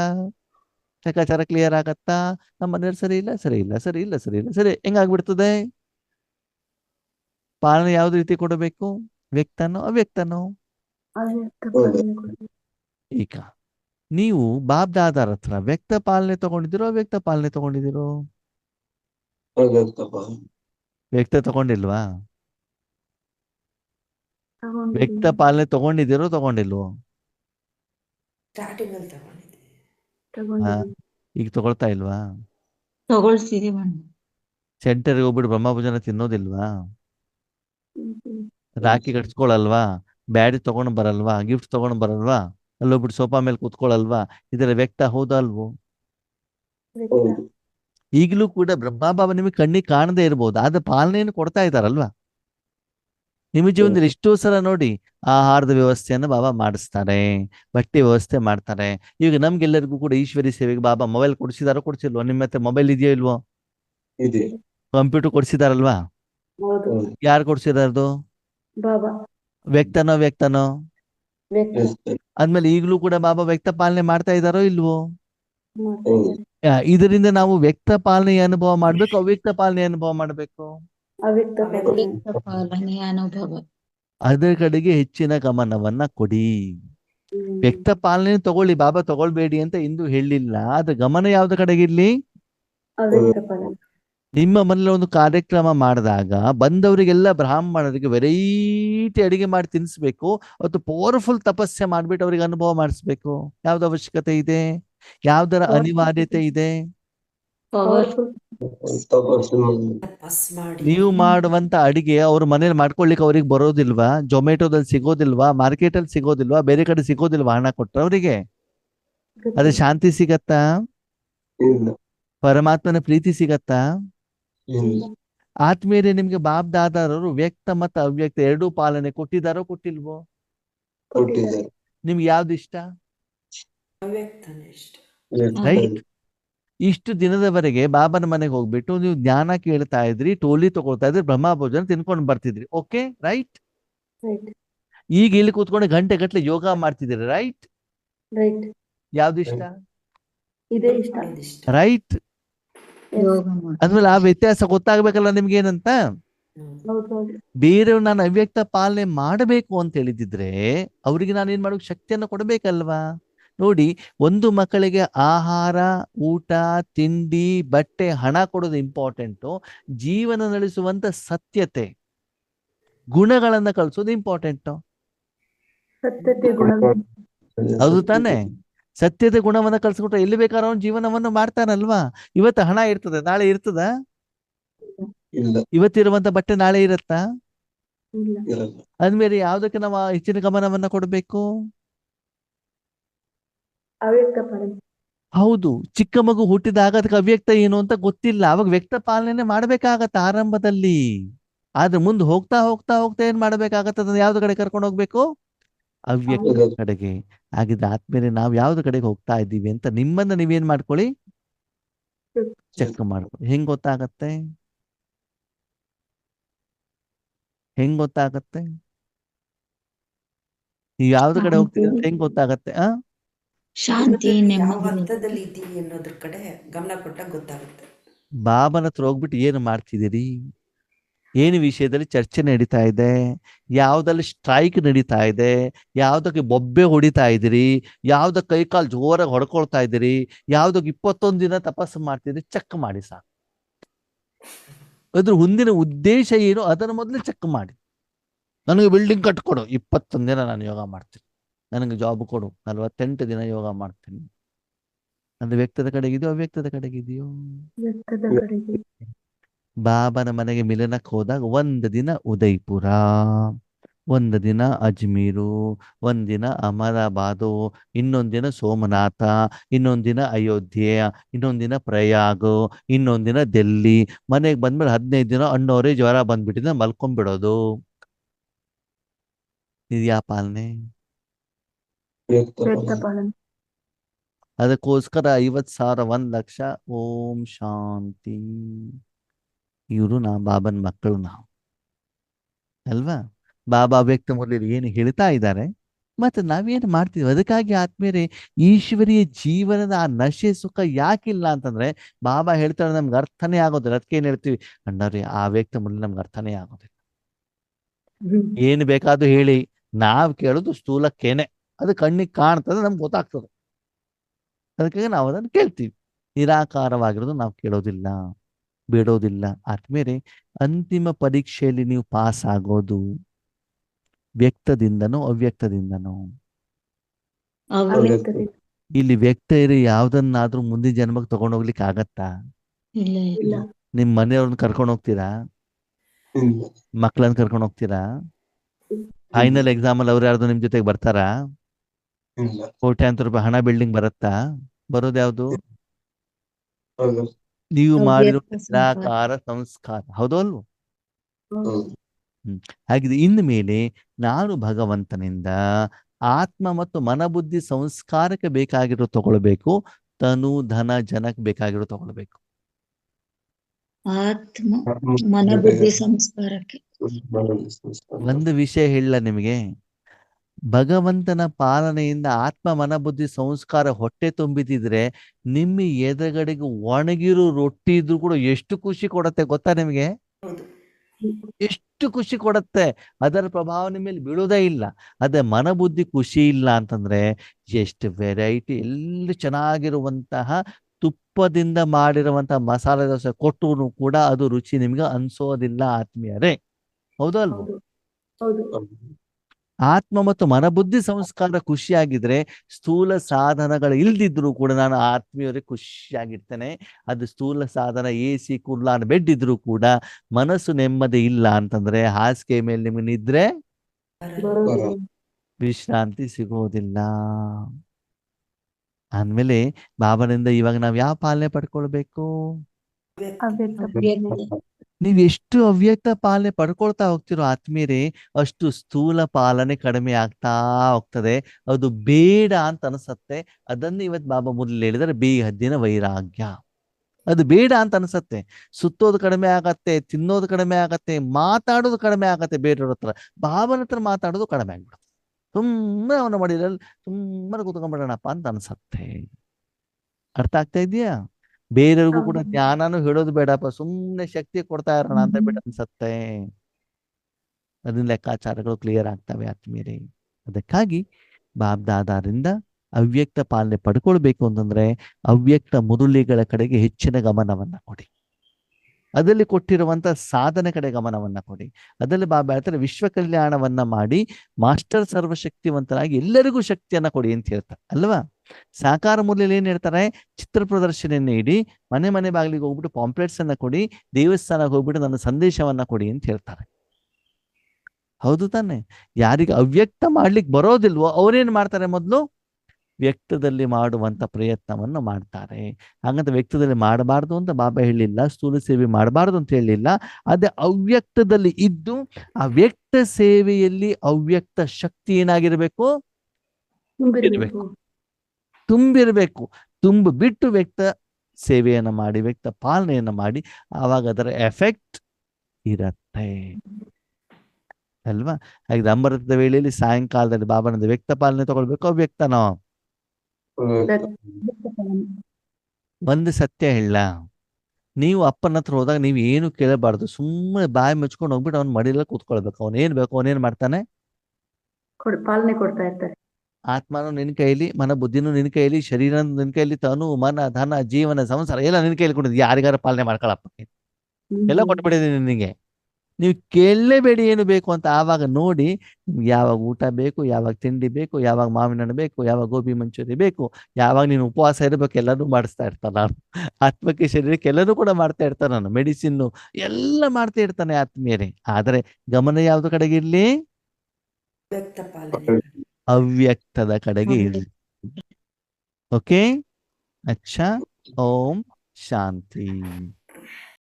ಲೆಕ್ಕಾಚಾರ ಕ್ಲಿಯರ್ ಆಗತ್ತಾ? ನಮ್ಮ ಮನೆಯವ್ರು ಸರಿ ಇಲ್ಲ ಸರಿ ಇಲ್ಲ ಸರಿ ಇಲ್ಲ ಸರಿ ಇಲ್ಲ, ಸರಿ, ಹೆಂಗಾಗ್ಬಿಡ್ತದೆ? ಪಾಲನೆ ಯಾವ್ದು ರೀತಿ ಕೊಡಬೇಕು? ವ್ಯಕ್ತನೋ ಅವ್ಯಕ್ತನೋ? ಈಗ, ನೀವು ಬಾಬ್ ದಾದಾರ ಹತ್ರ ವ್ಯಕ್ತ ಪಾಲನೆ ತಗೊಂಡಿದ್ದೀರೋ ಅವ್ಯಕ್ತ ಪಾಲನೆ ತಗೊಂಡಿದ್ದೀರೋ? ವ್ಯಕ್ತ ತಗೊಂಡಿಲ್ವಾ? ವ್ಯಕ್ತ ಪಾಲನೆ ತಗೊಂಡಿದ್ದೀರೋ ತಗೊಂಡಿಲ್ವೋ. ಈಗ ತಗೊಳ್ತಾ ಇಲ್ವಾ? ಸೆಂಟರ್ಗೆ ಹೋಗ್ಬಿಟ್ಟು ಬ್ರಹ್ಮಭೋಜನ ತಿನ್ನೋದಿಲ್ವಾ. ರಾಖಿ ಕಟ್ಸ್ಕೊಳಲ್ವಾ? ಬ್ಯಾಡಿ ತಗೊಂಡ್ ಬರಲ್ವಾ? ಗಿಫ್ಟ್ ತಗೊಂಡ್ ಬರಲ್ವಾ? ಅಲ್ಲೋಗ್ಬಿಟ್ಟು ಸೋಫಾ ಮೇಲೆ ಕೂತ್ಕೊಳ್ಳಲ್ವಾ ಇದರ ವ್ಯಕ್ತ ಹೌದಾ ಅಲ್ವೋ? ಈಗಲೂ ಕೂಡ ಬ್ರಹ್ಮಬಾಬಾ ನಿಮಗೆ ಕಣ್ಣಿಗೆ ಕಾಣದೇ ಇರಬಹುದು. ಆದ ಪಾಲನೆಯನ್ನು ಕೊಡ್ತಾ ಇದ್ದಾರಲ್ವಾ? ನಿಮ್ಮ ಜೀವನದಲ್ಲಿ ಎಷ್ಟೋ ಸಲ ನೋಡಿ ಆಹಾರದ ವ್ಯವಸ್ಥೆಯನ್ನು ಬಾಬಾ ಮಾಡಿಸ್ತಾರೆ ಬಟ್ಟೆ ವ್ಯವಸ್ಥೆ ಮಾಡ್ತಾರೆ. ಈಗ ನಮ್ಗೆಲ್ಲರಿಗೂ ಕೂಡ ಈಶ್ವರಿ ಸೇವೆಗೆ ಬಾಬಾ ಮೊಬೈಲ್ ಕೊಡಿಸಿದಾರೋ ಕೊಡಿಸಿಲ್ವೋ? ನಿಮ್ಮ ಹತ್ರ ಮೊಬೈಲ್ ಇದೆಯೋ ಇಲ್ವೋ? ಕಂಪ್ಯೂಟರ್ ಕೊಡಿಸಿದಾರಲ್ವಾ? ಯಾರು ಕೊಡಿಸಿದಾರದು ವ್ಯಕ್ತನೋ ವ್ಯಕ್ತನೋ? ಅಂದ್ಮೇಲೆ ಈಗಲೂ ಕೂಡ ಬಾಬಾ ವ್ಯಕ್ತ ಪಾಲನೆ ಮಾಡ್ತಾ ಇದಾರೋ ಇಲ್ವೋ? ಇದರಿಂದ ನಾವು ವ್ಯಕ್ತ ಪಾಲನೆ ಅನುಭವ ಮಾಡ್ಬೇಕು ಅವ್ಯಕ್ತ ಪಾಲನೆ ಅನುಭವ ಮಾಡ್ಬೇಕು. ಅದರ ಕಡೆಗೆ ಹೆಚ್ಚಿನ ಗಮನವನ್ನ ಕೊಡಿ. ವ್ಯಕ್ತ ಪಾಲನೆ ತಗೊಳ್ಳಿ ಬಾಬಾ ತಗೊಳ್ಬೇಡಿ ಅಂತ ಇಂದು ಹೇಳಿಲ್ಲ. ಆದ್ರೆ ಗಮನ ಯಾವ್ದ ಕಡೆಗೆ ಇರ್ಲಿ? ನಿಮ್ಮ ಮನೇಲಿ ಒಂದು ಕಾರ್ಯಕ್ರಮ ಮಾಡಿದಾಗ ಬಂದವರಿಗೆಲ್ಲ ಬ್ರಾಹ್ಮಣರಿಗೆ ವೆರೈಟಿ ಅಡಿಗೆ ಮಾಡಿ ತಿನ್ಸ್ಬೇಕು ಅವತ್ತು ಪವರ್ಫುಲ್ ತಪಸ್ಸೆ ಮಾಡ್ಬಿಟ್ಟು ಅವ್ರಿಗೆ ಅನುಭವ ಮಾಡಿಸ್ಬೇಕು. ಯಾವ್ದು ಅವಶ್ಯಕತೆ ಇದೆ? ಯಾವ್ದರ ಅನಿವಾರ್ಯತೆ ಇದೆ? ನೀವು ಮಾಡುವಂತ ಅಡಿಗೆ ಅವ್ರ ಮನೇಲಿ ಮಾಡ್ಕೊಳ್ಲಿಕ್ಕೆ ಅವ್ರಿಗೆ ಬರೋದಿಲ್ವಾ? ಜೊಮ್ಯಾಟೋದಲ್ಲಿ ಸಿಗೋದಿಲ್ವಾ? ಮಾರ್ಕೆಟ್ ಅಲ್ಲಿ ಸಿಗೋದಿಲ್ವಾ? ಬೇರೆ ಕಡೆ ಸಿಗೋದಿಲ್ವಾ ಹಣ ಕೊಟ್ರೆ ಅವರಿಗೆ? ಅದೇ ಶಾಂತಿ ಸಿಗತ್ತಾ? ಪರಮಾತ್ಮನ ಪ್ರೀತಿ ಸಿಗತ್ತಾ? ಆತ್ಮೀಯರೇ ನಿಮ್ಗೆ ಬಾಬ್ ದಾದಾರವರು ವ್ಯಕ್ತ ಮತ್ತು ಅವ್ಯಕ್ತ ಎರಡೂ ಪಾಲನೆ ಕೊಟ್ಟಿದಾರೋ ಕೊಟ್ಟಿಲ್ವೋ? ಕೊಟ್ಟಿದ್ದಾರೆ. ನಿಮ್ಗೆ ಯಾವ್ದು ಇಷ್ಟ? ಅವ್ಯಕ್ತನೇ ಇಷ್ಟ ಇಷ್ಟು ದಿನದವರೆಗೆ ಬಾಬನ ಮನೆಗೆ ಹೋಗ್ಬಿಟ್ಟು ನೀವು ಜ್ಞಾನ ಕೇಳ್ತಾ ಇದ್ರಿ ಟೋಲಿ ತಗೊಳ್ತಾ ಇದ್ರಿ ಬ್ರಹ್ಮ ಭೋಜನ ತಿನ್ಕೊಂಡು ಬರ್ತಿದ್ರಿ. ಓಕೆ ರೈಟ್ ರೈಟ್ ಈಗ ಇಲ್ಲಿ ಕೂತ್ಕೊಂಡು ಗಂಟೆ ಗಟ್ಟಲೆ ಯೋಗ ಮಾಡ್ತಿದ್ದೀರಿ ರೈಟ್ ರೈಟ್ ಯಾವ್ದು ಇಷ್ಟ? ಇದೇ ಇಷ್ಟ. ಇದಿಷ್ಟ ರೈಟ್ ಅಂದ್ಮೇಲೆ ಮಾಡಿ ಅದ್ಮೇಲೆ ಆ ವ್ಯತ್ಯಾಸ ಗೊತ್ತಾಗ್ಬೇಕಲ್ಲ ನಿಮ್ಗೆ ಏನಂತ ಹ್ಮ್. ಹೌದು ಹೌದು ಬೇರೆಯವ್ರು ನಾನು ಅವ್ಯಕ್ತ ಪಾಲನೆ ಮಾಡಬೇಕು ಅಂತ ಹೇಳಿದಿದ್ರೆ ಅವರಿಗೆ ನಾನು ಏನ್ ಮಾಡೋಕ್ ಶಕ್ತಿಯನ್ನು ಕೊಡಬೇಕಲ್ವಾ? ನೋಡಿ ಒಂದು ಮಕ್ಕಳಿಗೆ ಆಹಾರ ಊಟ ತಿಂಡಿ ಬಟ್ಟೆ ಹಣ ಕೊಡೋದು ಇಂಪಾರ್ಟೆಂಟು ಜೀವನ ನಡೆಸುವಂತ ಸತ್ಯತೆ. ಗುಣಗಳನ್ನ ಕಳಿಸೋದು ಇಂಪಾರ್ಟೆಂಟು ಅದು ತಾನೆ. ಸತ್ಯದ ಗುಣವನ್ನ ಕಳ್ಸಿಕೊಟ್ರೆ ಎಲ್ಲಿ ಬೇಕಾದ್ರೂ ಅವ್ನು ಜೀವನವನ್ನು ಮಾಡ್ತಾನಲ್ವಾ? ಇವತ್ತು ಹಣ ಇರ್ತದೆ ನಾಳೆ ಇರ್ತದ? ಇಲ್ಲ. ಇವತ್ತಿರುವಂತ ಬಟ್ಟೆ ನಾಳೆ ಇರತ್ತಾ? ಅಂದ್ಮೇಲೆ ಯಾವ್ದಕ್ಕೆ ನಾವು ಹೆಚ್ಚಿನ ಗಮನವನ್ನ ಕೊಡಬೇಕು? ಅವ್ಯಕ್ತ ಹೌದು ಚಿಕ್ಕ ಮಗು ಹುಟ್ಟಿದಾಗ ಅದಕ್ಕೆ ಅವ್ಯಕ್ತ ಏನು ಅಂತ ಗೊತ್ತಿಲ್ಲ. ಅವಾಗ ವ್ಯಕ್ತ ಪಾಲನೆ ಮಾಡ್ಬೇಕಾಗತ್ತ ಆರಂಭದಲ್ಲಿ. ಆದ್ರೆ ಮುಂದೆ ಹೋಗ್ತಾ ಹೋಗ್ತಾ ಹೋಗ್ತಾ ಏನ್ ಮಾಡ್ಬೇಕಾಗತ್ತದ ಯಾವ್ದು ಕಡೆ ಕರ್ಕೊಂಡು ಹೋಗ್ಬೇಕು? ಅವ್ಯಕ್ತ ಕಡೆಗೆ. ಆಗಿದ್ರೆ ಆದ್ಮೇಲೆ ನಾವ್ ಯಾವ್ದು ಕಡೆಗೆ ಹೋಗ್ತಾ ಇದ್ದೀವಿ ಅಂತ ನಿಮ್ಮನ್ನ ನೀವೇನ್ ಮಾಡ್ಕೊಳ್ಳಿ? ಚೆಕ್ ಮಾಡ್ಕೊಳ್ಳಿ. ಹೆಂಗ್ ಗೊತ್ತಾಗತ್ತೆ? ಹೆಂಗ್ ಗೊತ್ತಾಗತ್ತೆ? ನೀವ್ ಯಾವ್ದು ಕಡೆ ಹೋಗ್ತೀರಿ ಅಂತ ಹೆಂಗ್ ಗೊತ್ತಾಗತ್ತೆ ಆ? ಶಾಂತಿ ಯಾವ ನೆಮ್ಮದಿ. ಅರ್ಥದಲ್ಲಿ ಇದ್ದೀವಿ ಅನ್ನೋದ್ರ ಕಡೆ ಗಮನ ಕೊಟ್ಟಾಗ ಗೊತ್ತಾಗುತ್ತೆ. ಬಾಬನ ಹತ್ರ ಹೋಗ್ಬಿಟ್ಟು ಏನು ಮಾಡ್ತಿದ್ದೀರಿ? ಏನು ವಿಷಯದಲ್ಲಿ ಚರ್ಚೆ ನಡೀತಾ ಇದೆ? ಯಾವ್ದಲ್ಲಿ ಸ್ಟ್ರೈಕ್ ನಡೀತಾ ಇದೆ? ಯಾವ್ದಕ್ಕೆ ಬೊಬ್ಬೆ ಹೊಡಿತಾ ಇದ್ದೀರಿ? ಯಾವ್ದ ಕೈಕಾಲು ಜೋರಾಗಿ ಹೊಡ್ಕೊಳ್ತಾ ಇದ್ದೀರಿ? ಯಾವ್ದಕ್ಕೆ ಇಪ್ಪತ್ತೊಂದು ದಿನ ತಪಸ್ಸು ಮಾಡ್ತಿದ್ದೀರಿ? ಚೆಕ್ ಮಾಡಿ ಸಾಕು. ಅದ್ರ ಮುಂದಿನ ಉದ್ದೇಶ ಏನು? ಅದನ್ನು ಮೊದಲು ಚೆಕ್ ಮಾಡಿ. ನನಗೆ ಬಿಲ್ಡಿಂಗ್ ಕಟ್ಕೊಡು. ಇಪ್ಪತ್ತೊಂದು ದಿನ ನಾನು ಯೋಗ ಮಾಡ್ತೀನಿ. ನನಗೆ ಜಾಬ್ ಕೊಡು ನಲವತ್ತೆಂಟು ದಿನ ಯೋಗ ಮಾಡ್ತೀನಿ. ಅದು ವ್ಯಕ್ತದ ಕಡೆಗಿದೆಯೋ ಅವ್ಯಕ್ತದ ಕಡೆಗಿದೆಯೋ? ವ್ಯಕ್ತದ ಕಡೆಗೆ ಬಾಬನ ಮನೆಗೆ ಮಿಲನಕ್ಕೆ ಹೋದಾಗ ಒಂದು ದಿನ ಉದಯ್ಪುರ ಒಂದು ದಿನ ಅಜ್ಮೀರು ಒಂದಿನ ದಿನ ಅಹಮದಾಬಾದು ಇನ್ನೊಂದು ದಿನ ಸೋಮನಾಥ ಇನ್ನೊಂದಿನ ದಿನ ಅಯೋಧ್ಯೆ ಇನ್ನೊಂದಿನ ದಿನ ಪ್ರಯಾಗ್ ದೆಲ್ಲಿ ದಿನ ಡೆಲ್ಲಿ ಮನೆಗೆ ಬಂದ್ಮೇಲೆ ಹದಿನೈದು ದಿನ ಅಣ್ಣವರೇ ಜ್ವರ ಬಂದ್ಬಿಟ್ಟಿದ್ರೆ ಮಲ್ಕೊಂಡ್ಬಿಡೋದು ಇದ್ಯಾ ಪಾಲನೆ? ಅದಕ್ಕೋಸ್ಕರ ಐವತ್ ಸಾವಿರ ಒಂದ್ ಲಕ್ಷ. ಓಂ ಶಾಂತಿ. ಇವರು ನಾ ಬಾಬನ್ ಮಕ್ಕಳು ನಾವು. ಅಲ್ವಾ? ಬಾಬಾ ವ್ಯಕ್ತ ಮುರಳಿ ಏನು ಹೇಳ್ತಾ ಇದ್ದಾರೆ ಮತ್ತೆ ನಾವೇನು ಮಾಡ್ತೀವಿ? ಅದಕ್ಕಾಗಿ ಆತ್ಮೀಯರೇ ಈಶ್ವರಿಯ ಜೀವನದ ಆ ನಶೆ ಸುಖ ಯಾಕಿಲ್ಲ ಅಂತಂದ್ರೆ ಬಾಬಾ ಹೇಳ್ತಾರೆ ನಮ್ಗೆ ಅರ್ಥನೇ ಆಗೋದಿಲ್ಲ. ಅದಕ್ಕೆ ಏನ್ ಹೇಳ್ತೀವಿ? ಅಣ್ಣವ್ರಿ ಆ ವ್ಯಕ್ತ ಮುರಳಿ ನಮ್ಗೆ ಅರ್ಥನೇ ಆಗೋದಿಲ್ಲ. ಏನು ಬೇಕಾದ್ರೂ ಹೇಳಿ. ನಾವ್ ಕೇಳೋದು ಸ್ಥೂಲಕ್ಕೇನೆ. ಅದು ಕಣ್ಣಿಗೆ ಕಾಣ್ತದೆ ನಮ್ಗೆ ಗೊತ್ತಾಗ್ತದೆ. ಅದಕ್ಕಾಗಿ ನಾವು ಅದನ್ನು ಕೇಳ್ತೀವಿ. ನಿರಾಕಾರವಾಗಿರೋದು ನಾವು ಕೇಳೋದಿಲ್ಲ ಬಿಡೋದಿಲ್ಲ. ಆದ್ಮೇಲೆ ಅಂತಿಮ ಪರೀಕ್ಷೆಯಲ್ಲಿ ನೀವು ಪಾಸ್ ಆಗೋದು ವ್ಯಕ್ತದಿಂದನೋ ಅವ್ಯಕ್ತದಿಂದನೋ? ಇಲ್ಲಿ ವ್ಯಕ್ತ ಇರಿ ಯಾವ್ದನ್ನಾದ್ರೂ ಮುಂದಿನ ಜನ್ಮಕ್ಕೆ ತಗೊಂಡು ಹೋಗ್ಲಿಕ್ಕೆ ಆಗತ್ತಾ? ನಿಮ್ ಮನೆಯವ್ರನ್ನ ಕರ್ಕೊಂಡು ಹೋಗ್ತೀರಾ? ಮಕ್ಳನ್ನ ಮಕ್ಕಳನ್ನ ಕರ್ಕೊಂಡು ಹೋಗ್ತೀರಾ? ಫೈನಲ್ ಎಕ್ಸಾಮ್ ಅಲ್ಲಿ ಅವ್ರು ಯಾರ್ದು ನಿಮ್ ಜೊತೆಗೆ ಬರ್ತಾರಾ? ಕೋಟ್ಯಾಂತರ ರೂಪಾಯಿ ಹಣ ಬಿಲ್ಡಿಂಗ್ ಬರುತ್ತಾ? ಬರೋದು ಯಾವ್ದು? ನೀವು ಮಾಡಿರೋ. ನಿರಾಕಾರ ಸಂಸ್ಕಾರ. ಹೌದು ಅಲ್ವೋ? ಹಾಗಿದೆ ಇನ್ನು ಮೇಲೆ ನಾನು ಭಗವಂತನಿಂದ ಆತ್ಮ ಮತ್ತು ಮನಬುದ್ಧಿ ಸಂಸ್ಕಾರಕ್ಕೆ ಬೇಕಾಗಿರೋ ತಗೊಳ್ಬೇಕು ತನು ಧನ ಜನಕ್ ಬೇಕಾಗಿರೋ ತಗೊಳ್ಬೇಕು. ಆತ್ಮ ಮನಬುದ್ಧಿ ಸಂಸ್ಕಾರಕ್ಕೆ. ಒಂದು ವಿಷಯ ಹೇಳ ನಿಮಗೆ? ಭಗವಂತನ ಪಾಲನೆಯಿಂದ ಆತ್ಮ ಮನಬುದ್ಧಿ ಸಂಸ್ಕಾರ ಹೊಟ್ಟೆ ತುಂಬಿದಿದ್ರೆ ನಿಮ್ಮ ಎದುರುಗಡೆಗೆ ಒಣಗಿರೋ ರೊಟ್ಟಿ ಇದ್ರು ಕೂಡ ಎಷ್ಟು ಖುಷಿ ಕೊಡತ್ತೆ ಗೊತ್ತಾ ನಿಮಗೆ? ಎಷ್ಟು ಖುಷಿ ಕೊಡತ್ತೆ? ಅದರ ಪ್ರಭಾವ ನಿಮ್ಮ ಮೇಲೆ ಬೀಳೋದೇ ಇಲ್ಲ. ಅದೇ ಮನಬುದ್ಧಿ ಖುಷಿ ಇಲ್ಲ ಅಂತಂದ್ರೆ ಎಷ್ಟು ವೆರೈಟಿ ಎಲ್ಲಿ ಚೆನ್ನಾಗಿರುವಂತಹ ತುಪ್ಪದಿಂದ ಮಾಡಿರುವಂತಹ ಮಸಾಲೆ ದೋಸೆ ಕೊಟ್ಟರು ಕೂಡ ಅದು ರುಚಿ ನಿಮ್ಗೆ ಅನ್ಸೋದಿಲ್ಲ ಆತ್ಮೀಯರೇ. ಹೌದಲ್ವ? ಹೌದು. ಹೌದು. ಆತ್ಮ ಮತ್ತು ಮನಬುದ್ಧಿ ಸಂಸ್ಕಾರ ಖುಷಿಯಾಗಿದ್ರೆ ಸ್ಥೂಲ ಸಾಧನಗಳು ಇಲ್ದಿದ್ರು ಕೂಡ ನಾನು ಆತ್ಮೀಯರೇ ಖುಷಿಯಾಗಿರ್ತೇನೆ. ಅದು ಸ್ಥೂಲ ಸಾಧನ ಎ ಸಿ ಕುರ್ಲಾನ್ ಬೆಡ್ ಇದ್ರು ಕೂಡ ಮನಸ್ಸು ನೆಮ್ಮದಿ ಇಲ್ಲ ಅಂತಂದ್ರೆ ಹಾಸಿಗೆ ಮೇಲೆ ನಿಮ್ಗೆ ನಿದ್ರೆ ವಿಶ್ರಾಂತಿ ಸಿಗೋದಿಲ್ಲ. ಅಂದ್ಮೇಲೆ ಬಾಬನಿಂದ ಇವಾಗ ನಾವ್ ಯಾವ ಪಾಲನೆ ಪಡ್ಕೊಳ್ಬೇಕು? ನೀವ್ ಎಷ್ಟು ಅವ್ಯಕ್ತ ಪಾಲನೆ ಪಡ್ಕೊಳ್ತಾ ಹೋಗ್ತಿರೋ ಆತ್ಮೀಯರೇ, ಅಷ್ಟು ಸ್ಥೂಲ ಪಾಲನೆ ಕಡಿಮೆ ಆಗ್ತಾ ಹೋಗ್ತದೆ. ಅದು ಬೇಡ ಅಂತ ಅನಿಸತ್ತೆ. ಅದನ್ನು ಇವತ್ತು ಬಾಬಾ ಮೊದಲು ಹೇಳಿದರೆ ಬೇಹದ್ದಿನ ವೈರಾಗ್ಯ. ಅದು ಬೇಡ ಅಂತ ಅನಿಸತ್ತೆ. ಸುತ್ತೋದು ಕಡಿಮೆ ಆಗತ್ತೆ, ತಿನ್ನೋದು ಕಡಿಮೆ ಆಗತ್ತೆ, ಮಾತಾಡೋದು ಕಡಿಮೆ ಆಗತ್ತೆ ಬೇರೆಯವ್ರ ಹತ್ರ. ಬಾಬನ ಹತ್ರ ಮಾತಾಡೋದು ಕಡಿಮೆ ಆಗ್ಬಿಡುತ್ತೆ. ಸುಮ್ಮನೆ ಅವನ ಮಡಿಲಲ್ಲಿ ತುಂಬ ಕೂತ್ಕೊಂಡ್ಬಿಡೋಣಪ್ಪ ಅಂತ ಅನ್ಸತ್ತೆ. ಅರ್ಥ ಆಗ್ತಾ ಇದೆಯಾ? ಬೇರೆಯವ್ರಿಗೂ ಕೂಡ ಜ್ಞಾನನು ಹೇಳೋದು ಬೇಡಪ್ಪ. ಸುಮ್ಮನೆ ಶಕ್ತಿ ಕೊಡ್ತಾ ಇರೋಣ ಅಂತ ಬಿಟ್ಟು ಅನ್ಸತ್ತೆ. ಅದನ್ನ ಲೆಕ್ಕಾಚಾರಗಳು ಕ್ಲಿಯರ್ ಆಗ್ತವೆ ಆತ್ಮೀಯರೇ ಅದಕ್ಕಾಗಿ ಬಾಬ್ ದಾದಾರಿಂದ ಅವ್ಯಕ್ತ ಪಾಲನೆ ಪಡ್ಕೊಳ್ಬೇಕು ಅಂತಂದ್ರೆ ಅವ್ಯಕ್ತ ಮುರುಳಿಗಳ ಕಡೆಗೆ ಹೆಚ್ಚಿನ ಗಮನವನ್ನ ಕೊಡಿ. ಅದರಲ್ಲಿ ಕೊಟ್ಟಿರುವಂತ ಸಾಧನೆ ಕಡೆ ಗಮನವನ್ನ ಕೊಡಿ. ಅದರಲ್ಲಿ ಬಾಬಾ ಹೇಳ್ತಾರೆ ವಿಶ್ವ ಕಲ್ಯಾಣವನ್ನ ಮಾಡಿ ಮಾಸ್ಟರ್ ಸರ್ವಶಕ್ತಿವಂತನಾಗಿ ಎಲ್ಲರಿಗೂ ಶಕ್ತಿಯನ್ನ ಕೊಡಿ ಅಂತ ಹೇಳ್ತಾರೆ. ಅಲ್ವಾ? ಸಾಕಾರ ಮೂಲೆಯಲ್ಲಿ ಏನ್ ಹೇಳ್ತಾರೆ? ಚಿತ್ರ ಪ್ರದರ್ಶನ ನೀಡಿ ಮನೆ ಮನೆ ಬಾಗಿಲಿಗೆ ಹೋಗ್ಬಿಟ್ಟು ಪಾಂಪ್ಲೆಟ್ಸ್ ಅನ್ನ ಕೊಡಿ ದೇವಸ್ಥಾನಕ್ಕೆ ಹೋಗ್ಬಿಟ್ಟು ನನ್ನ ಸಂದೇಶವನ್ನ ಕೊಡಿ ಅಂತ ಹೇಳ್ತಾರೆ. ಹೌದು ತಾನೆ. ಯಾರಿಗೆ ಅವ್ಯಕ್ತ ಮಾಡ್ಲಿಕ್ಕೆ ಬರೋದಿಲ್ವೋ ಅವ್ರೇನ್ ಮಾಡ್ತಾರೆ ಮೊದಲು? ವ್ಯಕ್ತದಲ್ಲಿ ಮಾಡುವಂತ ಪ್ರಯತ್ನವನ್ನು ಮಾಡ್ತಾರೆ. ಹಾಗಂತ ವ್ಯಕ್ತದಲ್ಲಿ ಮಾಡಬಾರ್ದು ಅಂತ ಬಾಬಾ ಹೇಳಿಲ್ಲ ಸ್ಥೂಲ ಸೇವೆ ಮಾಡಬಾರ್ದು ಅಂತ ಹೇಳಿಲ್ಲ. ಅದೇ ಅವ್ಯಕ್ತದಲ್ಲಿ ಇದ್ದು ಆ ವ್ಯಕ್ತ ಸೇವೆಯಲ್ಲಿ ಅವ್ಯಕ್ತ ಶಕ್ತಿ ಏನಾಗಿರ್ಬೇಕು? ತುಂಬಿರ್ಬೇಕು. ತುಂಬ ಬಿಟ್ಟು ವ್ಯಕ್ತ ಸೇವೆಯನ್ನು ಮಾಡಿ, ವ್ಯಕ್ತ ಪಾಲನೆಯನ್ನು ಮಾಡಿ, ಆವಾಗ ಅದರ ಎಫೆಕ್ಟ್ ಇರತ್ತೆ. ಅಲ್ವಾ? ಹಾಗೆ ಅಮೃತದ ವೇಳೆಯಲ್ಲಿ ಸಾಯಂಕಾಲದಲ್ಲಿ ಬಾಬನದ ವ್ಯಕ್ತ ಪಾಲನೆ ತಗೊಳ್ಬೇಕು ಅವ್ಯಕ್ತನೋ ಒಂದು ಸತ್ಯ ಹೇಳ. ನೀವು ಅಪ್ಪನ ಹತ್ರ ಹೋದಾಗ ನೀವು ಏನು ಕೇಳಬಾರ್ದು ಸುಮ್ಮನೆ ಬಾಯಿ ಮುಚ್ಕೊಂಡು ಹೋಗ್ಬಿಟ್ಟು ಅವ್ನ ಮಡಿಲ ಕೂತ್ಕೊಳ್ಬೇಕು. ಅವನ್ ಏನ್ ಬೇಕು ಅವನೇನ್ ಮಾಡ್ತಾನೆ? ಪಾಲನೆ ಕೊಡ್ತಾ ಇರ್ತಾರೆ. ಆತ್ಮನು ನಿನ್ ಕೈಲಿ ಮನ ಬುದ್ಧಿನೂ ನಿನ್ ಕೈಲಿ ಶರೀರ ನಿನ್ ಕೈಲಿ ತನು ಮನ ಧನ ಜೀವನ ಸಂಸಾರ ಎಲ್ಲ ನಿನ್ ಕೈಲಿ ಕೊಟ್ಟಿದ್ದೆ ಯಾರಿಗಾರ ಪಾಲನೆ ಮಾಡ್ಕೊಳಪ್ಪ. ಎಲ್ಲ ಕೊಟ್ಬಿಟ್ಟಿದ್ದೀನಿ ನಿನಗೆ. ನೀವು ಕೇಳಲೇಬೇಡಿ ಏನು ಬೇಕು ಅಂತ ಆವಾಗ ನೋಡಿ ನಿಮ್ಗೆ ಯಾವಾಗ ಊಟ ಬೇಕು ಯಾವಾಗ ತಿಂಡಿ ಬೇಕು ಯಾವಾಗ ಮಾವಿನ ಹಣ್ಣು ಬೇಕು ಯಾವಾಗ ಗೋಬಿ ಮಂಚೂರಿ ಬೇಕು ಯಾವಾಗ ನೀನು ಉಪವಾಸ ಇರಬೇಕು ಎಲ್ಲನೂ ಮಾಡಿಸ್ತಾ ಇರ್ತಾನೆ ನಾನು. ಆತ್ಮಕ್ಕೆ ಶರೀರಕ್ಕೆ ಎಲ್ಲನೂ ಕೂಡ ಮಾಡ್ತಾ ಇರ್ತಾನ ನಾನು. ಮೆಡಿಸಿನ್ನು ಎಲ್ಲ ಮಾಡ್ತಾ ಇರ್ತಾನೆ ಆತ್ಮೀಯರೇ. ಆದರೆ ಗಮನ ಯಾವ್ದು ಕಡೆಗಿರ್ಲಿ? ಅವ್ಯಕ್ತದ ಕಡೆಗೆ ಇಳಿ ಓಕೆ ಅಚ್ಚಾ. ಓಂ ಶಾಂತಿ.